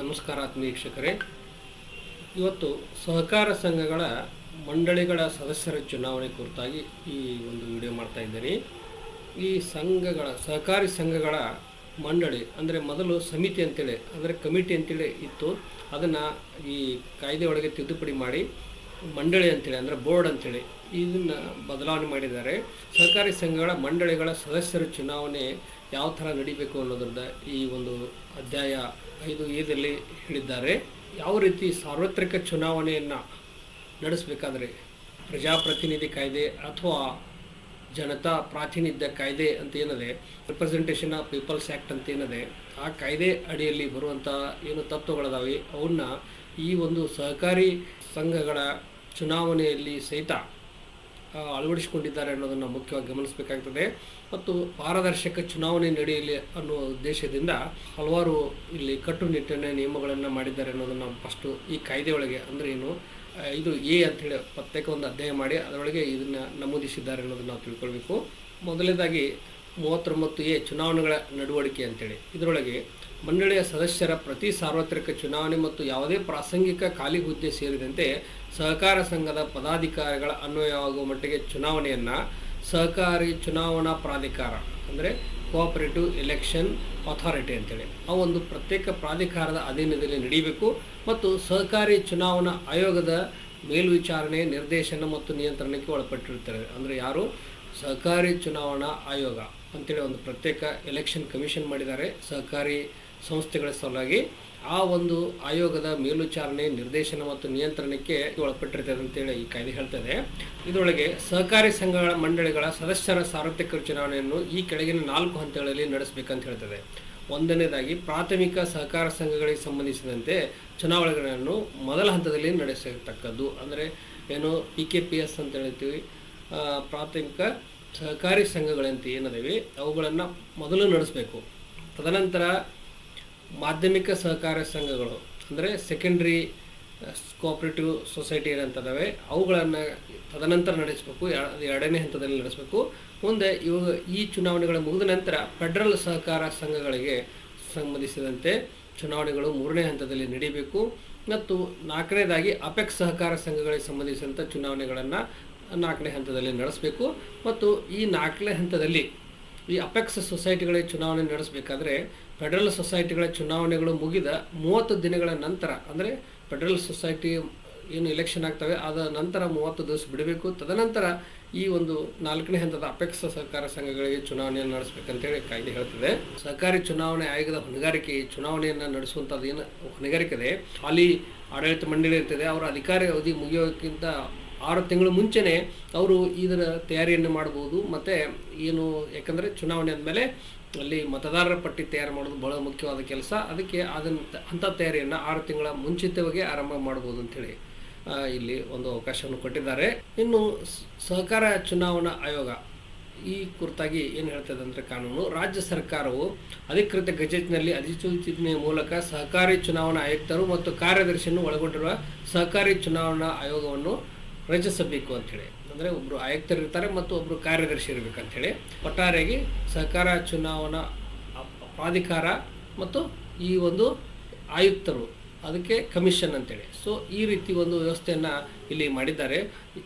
ನಮಸ್ಕಾರ ಆತ್ಮೀಕ್ಷಕರೇ ಇವತ್ತು ಸಹಕಾರ ಸಂಘಗಳ ಮಂಡಳಿಗಳ ಸದಸ್ಯರ ಚುನಾವಣೆ ಕುರಿತಾಗಿ ಈ ಒಂದು ವಿಡಿಯೋ ಮಾಡ್ತಾ ಈ ಸಂಘಗಳ, ಸಹಕಾರಿ ಸಂಘಗಳ ಮಂಡಳಿ ಅಂದರೆ ಮೊದಲು ಸಮಿತಿ ಅಂತೇಳಿ, ಅಂದರೆ ಕಮಿಟಿ ಅಂತೇಳಿ ಇತ್ತು. ಅದನ್ನು ಈ ಕಾಯ್ದೆ ಒಳಗೆ ತಿದ್ದುಪಡಿ ಮಾಡಿ ಮಂಡಳಿ ಅಂತೇಳಿ, ಅಂದರೆ ಬೋರ್ಡ್ ಅಂತೇಳಿ ಇದನ್ನು ಬದಲಾವಣೆ ಮಾಡಿದ್ದಾರೆ. ಸಹಕಾರಿ ಸಂಘಗಳ ಮಂಡಳಿಗಳ ಸದಸ್ಯರ ಚುನಾವಣೆ ಯಾವ ಥರ ನಡಿಬೇಕು ಅನ್ನೋದ್ರದ ಈ ಒಂದು ಅಧ್ಯಾಯ ಐದು ಏದಲ್ಲಿ ಹೇಳಿದ್ದಾರೆ. ಯಾವ ರೀತಿ ಸಾರ್ವತ್ರಿಕ ಚುನಾವಣೆಯನ್ನು ನಡೆಸಬೇಕಾದ್ರೆ ಪ್ರಜಾಪ್ರತಿನಿಧಿ ಕಾಯ್ದೆ ಅಥವಾ ಜನತಾ ಪ್ರಾತಿನಿಧ್ಯ ಕಾಯ್ದೆ ಅಂತ ಏನಿದೆ ರಿಪ್ರೆಸೆಂಟೇಷನ್ ಆಫ್ ಪೀಪಲ್ಸ್ ಆ್ಯಕ್ಟ್ ಅಂತ ಏನಿದೆ, ಆ ಕಾಯ್ದೆ ಅಡಿಯಲ್ಲಿ ಬರುವಂಥ ಏನು ತತ್ವಗಳಿದಾವೆ, ಅವನ್ನ ಈ ಒಂದು ಸಹಕಾರಿ ಸಂಘಗಳ ಚುನಾವಣೆಯಲ್ಲಿ ಸಹಿತ ಅಳವಡಿಸಿಕೊಂಡಿದ್ದಾರೆ ಅನ್ನೋದನ್ನು ಮುಖ್ಯವಾಗಿ ಗಮನಿಸಬೇಕಾಗ್ತದೆ. ಮತ್ತು ಪಾರದರ್ಶಕ ಚುನಾವಣೆ ನಡೆಯಲಿ ಅನ್ನುವ ಉದ್ದೇಶದಿಂದ ಹಲವಾರು ಇಲ್ಲಿ ಕಟ್ಟುನಿಟ್ಟಿನ ನಿಯಮಗಳನ್ನು ಮಾಡಿದ್ದಾರೆ ಅನ್ನೋದನ್ನು ಫಸ್ಟು ಈ ಕಾಯ್ದೆಯೊಳಗೆ ಅಂದರೆ ಏನು ಇದು ಎ ಅಂತೇಳಿ ಪ್ರತ್ಯೇಕ ಒಂದು ಅಧ್ಯಯನ ಮಾಡಿ ಅದರೊಳಗೆ ಇದನ್ನು ನಮೂದಿಸಿದ್ದಾರೆ ಅನ್ನೋದನ್ನು ನಾವು ತಿಳ್ಕೊಳ್ಬೇಕು. ಮೊದಲನೇದಾಗಿ ಮೂವತ್ತೊಂಬತ್ತು ಎ ಚುನಾವಣೆಗಳ ನಡವಳಿಕೆ ಅಂತೇಳಿ. ಇದರೊಳಗೆ ಮಂಡಳಿಯ ಸದಸ್ಯರ ಪ್ರತಿ ಸಾರ್ವತ್ರಿಕ ಚುನಾವಣೆ ಮತ್ತು ಯಾವುದೇ ಪ್ರಾಸಂಗಿಕ ಖಾಲಿ ಹುದ್ದೆ ಸೇರಿದಂತೆ ಸಹಕಾರ ಸಂಘದ ಪದಾಧಿಕಾರಿಗಳ ಅನ್ವಯವಾಗುವ ಮಟ್ಟಿಗೆ ಚುನಾವಣೆಯನ್ನು ಸಹಕಾರಿ ಚುನಾವಣಾ ಪ್ರಾಧಿಕಾರ ಅಂದರೆ ಕೋಆಪರೇಟಿವ್ ಎಲೆಕ್ಷನ್ ಅಥಾರಿಟಿ ಅಂತೇಳಿ. ಆ ಒಂದು ಪ್ರತ್ಯೇಕ ಪ್ರಾಧಿಕಾರದ ಅಧೀನದಲ್ಲಿ ನಡೀಬೇಕು ಮತ್ತು ಸಹಕಾರಿ ಚುನಾವಣಾ ಆಯೋಗದ ಮೇಲ್ವಿಚಾರಣೆ, ನಿರ್ದೇಶನ ಮತ್ತು ನಿಯಂತ್ರಣಕ್ಕೆ ಒಳಪಟ್ಟಿರ್ತಾರೆ ಅಂದರೆ ಯಾರು? ಸಹಕಾರಿ ಚುನಾವಣಾ ಆಯೋಗ ಅಂತೇಳಿ ಒಂದು ಪ್ರತ್ಯೇಕ ಎಲೆಕ್ಷನ್ ಕಮಿಷನ್ ಮಾಡಿದ್ದಾರೆ. ಸಹಕಾರಿ ಸಂಸ್ಥೆಗಳ ಸಲುವಾಗಿ ಆ ಒಂದು ಆಯೋಗದ ಮೇಲ್ವಿಚಾರಣೆ, ನಿರ್ದೇಶನ ಮತ್ತು ನಿಯಂತ್ರಣಕ್ಕೆ ಒಳಪಟ್ಟಿರ್ತದೆ ಅಂತೇಳಿ ಈ ಕಾಯ್ದೆ ಹೇಳ್ತದೆ. ಇದರೊಳಗೆ ಸಹಕಾರಿ ಸಂಘಗಳ ಮಂಡಳಿಗಳ ಸದಸ್ಯರ ಸಾರ್ವತ್ರಿಕ ಚುನಾವಣೆಯನ್ನು ಈ ಕೆಳಗಿನ ನಾಲ್ಕು ಹಂತಗಳಲ್ಲಿ ನಡೆಸಬೇಕಂತ ಹೇಳ್ತದೆ. ಒಂದನೇದಾಗಿ ಪ್ರಾಥಮಿಕ ಸಹಕಾರ ಸಂಘಗಳಿಗೆ ಸಂಬಂಧಿಸಿದಂತೆ ಚುನಾವಣೆಗಳನ್ನು ಮೊದಲ ಹಂತದಲ್ಲಿ ನಡೆಸತಕ್ಕದ್ದು. ಅಂದರೆ ಏನು ಪಿ ಕೆ ಪಿ ಎಸ್ ಅಂತ ಹೇಳ್ತೀವಿ. ಪ್ರಾಥಮಿಕ ಸಹಕಾರಿ ಸಂಘಗಳಂತ ಏನದವೆ? ಅವುಗಳನ್ನು ಮೊದಲು ನಡೆಸಬೇಕು. ತದನಂತರ ಮಾಧ್ಯಮಿಕ ಸಹಕಾರ ಸಂಘಗಳು, ಅಂದರೆ ಸೆಕೆಂಡ್ರಿ ಕೋಆಪ್ರೇಟಿವ್ ಸೊಸೈಟಿ ಏನಂತದವೆ, ಅವುಗಳನ್ನು ತದನಂತರ ನಡೆಸಬೇಕು ಎರಡನೇ ಹಂತದಲ್ಲಿ ನಡೆಸಬೇಕು. ಮುಂದೆ ಇವು ಈ ಚುನಾವಣೆಗಳು ಮುಗಿದ ನಂತರ ಫೆಡರಲ್ ಸಹಕಾರ ಸಂಘಗಳಿಗೆ ಸಂಬಂಧಿಸಿದಂತೆ ಚುನಾವಣೆಗಳು ಮೂರನೇ ಹಂತದಲ್ಲಿ ನಡೀಬೇಕು. ಮತ್ತು ನಾಲ್ಕನೇದಾಗಿ ಅಪೆಕ್ಸ್ ಸಹಕಾರ ಸಂಘಗಳಿಗೆ ಸಂಬಂಧಿಸಿದಂಥ ಚುನಾವಣೆಗಳನ್ನು ನಾಲ್ಕನೇ ಹಂತದಲ್ಲಿ ನಡೆಸಬೇಕು. ಮತ್ತು ಈ ನಾಲ್ಕನೇ ಹಂತದಲ್ಲಿ ಈ ಅಪೆಕ್ಸ್ ಸೊಸೈಟಿಗಳಿಗೆ ಚುನಾವಣೆ ನಡೆಸಬೇಕಾದ್ರೆ ಫೆಡರಲ್ ಸೊಸೈಟಿಗಳ ಚುನಾವಣೆಗಳು ಮುಗಿದ ಮೂವತ್ತು ದಿನಗಳ ನಂತರ, ಅಂದರೆ ಫೆಡರಲ್ ಸೊಸೈಟಿ ಏನು ಎಲೆಕ್ಷನ್ ಆಗ್ತವೆ ಅದ ನಂತರ ಮೂವತ್ತು ದಿವಸ ಬಿಡಬೇಕು. ತದನಂತರ ಈ ಒಂದು ನಾಲ್ಕನೇ ಹಂತದ ಅಪೇಕ್ಷ ಸಹಕಾರ ಸಂಘಗಳಿಗೆ ಚುನಾವಣೆಯನ್ನು ನಡೆಸಬೇಕಂತೇಳಿ ಕಾಯ್ದೆ ಹೇಳ್ತದೆ. ಸಹಕಾರಿ ಚುನಾವಣೆ ಆಯೋಗದ ಹೊಣೆಗಾರಿಕೆ ಚುನಾವಣೆಯನ್ನು ನಡೆಸುವಂಥದ್ದು ಏನು ಹೊಣೆಗಾರಿಕೆ ಇದೆ ಅಲ್ಲಿ ಆಡಳಿತ ಮಂಡಳಿ ಇರ್ತದೆ, ಅವರ ಅಧಿಕಾರಿ ಅವಧಿ ಮುಗಿಯೋಕ್ಕಿಂತ ಆರು ತಿಂಗಳು ಮುಂಚೆನೇ ಅವರು ಇದರ ತಯಾರಿಯನ್ನು ಮಾಡ್ಬೋದು. ಮತ್ತು ಏನು, ಯಾಕಂದರೆ ಚುನಾವಣೆ ಆದಮೇಲೆ ಅಲ್ಲಿ ಮತದಾರರ ಪಟ್ಟಿ ತಯಾರು ಮಾಡೋದು ಬಹಳ ಮುಖ್ಯವಾದ ಕೆಲಸ. ಅದಕ್ಕೆ ಅದನ್ನು ಅಂಥ ತಯಾರಿಯನ್ನು ಆರು ತಿಂಗಳ ಮುಂಚಿತವಾಗಿ ಆರಂಭ ಮಾಡ್ಬೋದು ಅಂಥೇಳಿ ಇಲ್ಲಿ ಒಂದು ಅವಕಾಶವನ್ನು ಕೊಟ್ಟಿದ್ದಾರೆ. ಇನ್ನು ಸಹಕಾರ ಚುನಾವಣಾ ಆಯೋಗ ಈ ಕುರಿತಾಗಿ ಏನು ಹೇಳ್ತದೆ ಅಂದರೆ ಕಾನೂನು, ರಾಜ್ಯ ಸರ್ಕಾರವು ಅಧಿಕೃತ ಗಜೆಟ್ನಲ್ಲಿ ಅಧಿಸೂಚನೆಯ ಮೂಲಕ ಸಹಕಾರಿ ಚುನಾವಣಾ ಆಯುಕ್ತರು ಮತ್ತು ಕಾರ್ಯದರ್ಶಿಯನ್ನು ಒಳಗೊಂಡಿರುವ ಸಹಕಾರಿ ಚುನಾವಣಾ ಆಯೋಗವನ್ನು ರಚಿಸಬೇಕು ಅಂಥೇಳಿ ಅಂದರೆ ಒಬ್ಬರು ಆಯುಕ್ತರಿರ್ತಾರೆ ಮತ್ತು ಒಬ್ಬರು ಕಾರ್ಯದರ್ಶಿ ಇರಬೇಕಂಥೇಳಿ ಒಟ್ಟಾರೆಯಾಗಿ ಸಹಕಾರ ಚುನಾವಣಾ ಪ್ರಾಧಿಕಾರ ಮತ್ತು ಈ ಒಂದು ಆಯುಕ್ತರು, ಅದಕ್ಕೆ ಕಮಿಷನ್ ಅಂತೇಳಿ. ಸೊ ಈ ರೀತಿ ಒಂದು ವ್ಯವಸ್ಥೆಯನ್ನು ಇಲ್ಲಿ ಮಾಡಿದ್ದಾರೆ.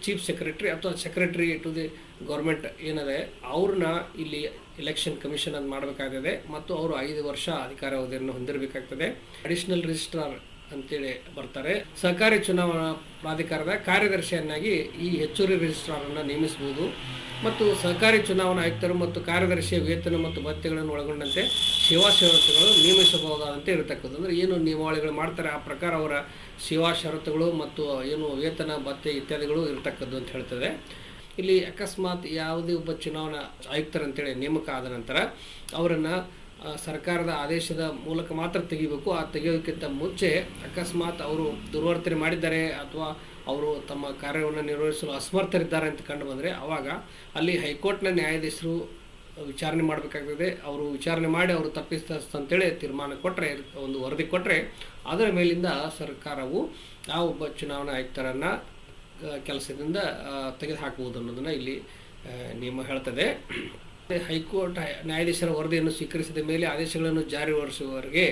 ಚೀಫ್ ಸೆಕ್ರೆಟರಿ ಅಥವಾ ಸೆಕ್ರೆಟ್ರಿ ಟು ದಿ ಗೌರ್ಮೆಂಟ್ ಏನಿದೆ, ಅವ್ರನ್ನ ಇಲ್ಲಿ ಎಲೆಕ್ಷನ್ ಕಮಿಷನ್ ಅಂತ ಮಾಡಬೇಕಾಗ್ತದೆ ಮತ್ತು ಅವರು ಐದು ವರ್ಷ ಅಧಿಕಾರ ಅವಧಿಯನ್ನು ಹೊಂದಿರಬೇಕಾಗ್ತದೆ. ಅಡಿಷನಲ್ ರಿಜಿಸ್ಟ್ರಾರ್ ಅಂತೇಳಿ ಬರ್ತಾರೆ. ಸಹಕಾರಿ ಚುನಾವಣಾ ಪ್ರಾಧಿಕಾರದ ಕಾರ್ಯದರ್ಶಿಯನ್ನಾಗಿ ಈ ಹೆಚ್ಚುವರಿ ರಿಜಿಸ್ಟ್ರಾರನ್ನು ನೇಮಿಸಬಹುದು. ಮತ್ತು ಸಹಕಾರಿ ಚುನಾವಣಾ ಆಯುಕ್ತರು ಮತ್ತು ಕಾರ್ಯದರ್ಶಿಯ ವೇತನ ಮತ್ತು ಭತ್ಯೆಗಳನ್ನು ಒಳಗೊಂಡಂತೆ ಸೇವಾ ಷರತ್ತುಗಳು ನೇಮಿಸಬಹುದಾದಂತೆ ಇರತಕ್ಕದ್ದು ಅಂದರೆ ಏನು ನಿಯಮಾವಳಿಗಳು ಮಾಡ್ತಾರೆ, ಆ ಪ್ರಕಾರ ಅವರ ಸೇವಾ ಷರತ್ತುಗಳು ಮತ್ತು ಏನು ವೇತನ, ಭತ್ಯೆ ಇತ್ಯಾದಿಗಳು ಇರತಕ್ಕದ್ದು ಅಂತ ಹೇಳ್ತದೆ. ಇಲ್ಲಿ ಅಕಸ್ಮಾತ್ ಯಾವುದೇ ಒಬ್ಬ ಚುನಾವಣಾ ಆಯುಕ್ತರಂತೇಳಿ ನೇಮಕ ಆದ ನಂತರ ಅವರನ್ನು ಸರ್ಕಾರದ ಆದೇಶದ ಮೂಲಕ ಮಾತ್ರ ತೆಗಿಬೇಕು. ಆ ತೆಗೆಯೋದಕ್ಕಿಂತ ಮುಂಚೆ ಅಕಸ್ಮಾತ್ ಅವರು ದುರ್ವರ್ತನೆ ಮಾಡಿದ್ದಾರೆ ಅಥವಾ ಅವರು ತಮ್ಮ ಕಾರ್ಯವನ್ನು ನಿರ್ವಹಿಸಲು ಅಸಮರ್ಥರಿದ್ದಾರೆ ಅಂತ ಕಂಡು ಬಂದರೆ ಆವಾಗ ಅಲ್ಲಿ ಹೈಕೋರ್ಟ್ನ ನ್ಯಾಯಾಧೀಶರು ವಿಚಾರಣೆ ಮಾಡಬೇಕಾಗ್ತದೆ. ಅವರು ವಿಚಾರಣೆ ಮಾಡಿ ಅವರು ತಪ್ಪಿಸ್ತ ಅಂತೇಳಿ ತೀರ್ಮಾನ ಕೊಟ್ಟರೆ ಒಂದು ವರದಿ ಕೊಟ್ಟರೆ ಅದರ ಮೇಲಿಂದ ಸರ್ಕಾರವು ಆ ಒಬ್ಬ ಚುನಾವಣಾ ಆಯುಕ್ತರನ್ನು ಕೆಲಸದಿಂದ ತೆಗೆದು ಹಾಕಬಹುದು ಅನ್ನೋದನ್ನು ಇಲ್ಲಿ ನಿಯಮ ಹೇಳ್ತದೆ. ಹೈಕೋರ್ಟ್ ನ್ಯಾಯಾಧೀಶರ ವರದಿಯನ್ನು ಸ್ವೀಕರಿಸಿದ ಮೇಲೆ ಆದೇಶಗಳನ್ನು ಜಾರಿಗೊಳಿಸುವವರೆಗೆ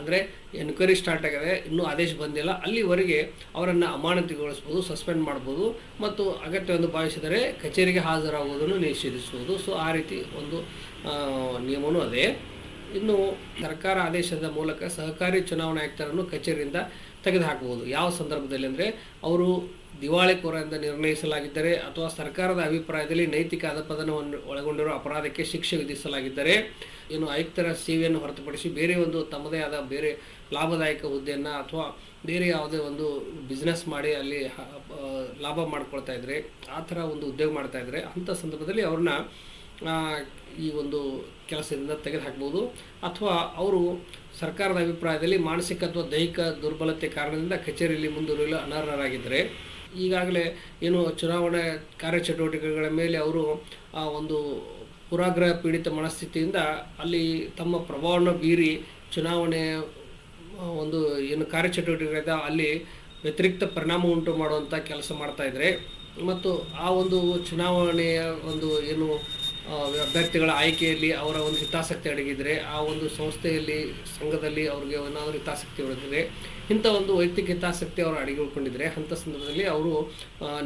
ಅಂದರೆ ಎನ್ಕ್ವೈರಿ ಸ್ಟಾರ್ಟ್ ಆಗಿದೆ, ಇನ್ನೂ ಆದೇಶ ಬಂದಿಲ್ಲ, ಅಲ್ಲಿವರೆಗೆ ಅವರನ್ನು ಅಮಾನತಿಗೊಳಿಸ್ಬೋದು ಸಸ್ಪೆಂಡ್ ಮಾಡ್ಬೋದು, ಮತ್ತು ಅಗತ್ಯವೆಂದು ಭಾವಿಸಿದರೆ ಕಚೇರಿಗೆ ಹಾಜರಾಗುವುದನ್ನು ನಿಷೇಧಿಸುವುದು. ಸೊ ಆ ರೀತಿ ಒಂದು ನಿಯಮವೂ ಅದೇ. ಇನ್ನು ಸರ್ಕಾರ ಆದೇಶದ ಮೂಲಕ ಸಹಕಾರಿ ಚುನಾವಣಾ ಆಯುಕ್ತರನ್ನು ಕಚೇರಿಯಿಂದ ತೆಗೆದುಹಾಕಬಹುದು. ಯಾವ ಸಂದರ್ಭದಲ್ಲಿ ಅಂದರೆ ಅವರು ದಿವಾಳಿಕೋರ ಎಂದು ನಿರ್ಣಯಿಸಲಾಗಿದ್ದರೆ ಅಥವಾ ಸರ್ಕಾರದ ಅಭಿಪ್ರಾಯದಲ್ಲಿ ನೈತಿಕ ಅಧಪತನವನ್ನು ಒಳಗೊಂಡಿರುವ ಅಪರಾಧಕ್ಕೆ ಶಿಕ್ಷೆ ವಿಧಿಸಲಾಗಿದ್ದರೆ ಏನು ಆಯುಕ್ತರ ಸೇವೆಯನ್ನು ಹೊರತುಪಡಿಸಿ ಬೇರೆ ಒಂದು ತಮ್ಮದೇ ಆದ ಬೇರೆ ಲಾಭದಾಯಕ ಹುದ್ದೆಯನ್ನು ಅಥವಾ ಬೇರೆ ಯಾವುದೇ ಒಂದು ಬಿಸ್ನೆಸ್ ಮಾಡಿ ಅಲ್ಲಿ ಲಾಭ ಮಾಡ್ಕೊಳ್ತಾ ಇದ್ದರೆ ಆ ಥರ ಒಂದು ಉದ್ಯೋಗ ಮಾಡ್ತಾ ಇದ್ದರೆ ಅಂಥ ಸಂದರ್ಭದಲ್ಲಿ ಅವ್ರನ್ನ ಈ ಒಂದು ಕೆಲಸದಿಂದ ತೆಗೆದುಹಾಕ್ಬೋದು. ಅಥವಾ ಅವರು ಸರ್ಕಾರದ ಅಭಿಪ್ರಾಯದಲ್ಲಿ ಮಾನಸಿಕ ಅಥವಾ ದೈಹಿಕ ದುರ್ಬಲತೆ ಕಾರಣದಿಂದ ಕಚೇರಿಯಲ್ಲಿ ಮುಂದುವರಿಯಲು ಅನರ್ಹರಾಗಿದ್ದರೆ, ಈಗಾಗಲೇ ಏನು ಚುನಾವಣಾ ಕಾರ್ಯಚಟುವಟಿಕೆಗಳ ಮೇಲೆ ಅವರು, ಆ, ಒಂದು ಪುರಾಗ್ರಹ ಪೀಡಿತ ಮನಸ್ಥಿತಿಯಿಂದ ಅಲ್ಲಿ ತಮ್ಮ ಪ್ರಭಾವವನ್ನು ಬೀರಿ ಚುನಾವಣೆ ಒಂದು ಏನು ಕಾರ್ಯಚಟುವಟಿಕೆಗಳಿದೆ ಅಲ್ಲಿ ವ್ಯತಿರಿಕ್ತ ಪರಿಣಾಮ ಉಂಟು ಮಾಡುವಂಥ ಕೆಲಸ ಮಾಡ್ತಾಯಿದ್ರೆ ಮತ್ತು ಆ ಒಂದು ಚುನಾವಣೆಯ ಒಂದು ಏನು ಅಭ್ಯರ್ಥಿಗಳ ಆಯ್ಕೆಯಲ್ಲಿ ಅವರ ಒಂದು ಹಿತಾಸಕ್ತಿ ಅಡಗಿದರೆ ಆ ಒಂದು ಸಂಸ್ಥೆಯಲ್ಲಿ, ಸಂಘದಲ್ಲಿ ಅವ್ರಿಗೆ ಏನಾದರೂ ಹಿತಾಸಕ್ತಿ ಉಳಿದಿದೆ ಇಂಥ ಒಂದು ವೈಯಕ್ತಿಕ ಹಿತಾಸಕ್ತಿ ಅವರು ಅಡಗಿಕೊಂಡಿದ್ರೆ, ಅಂಥ ಸಂದರ್ಭದಲ್ಲಿ ಅವರು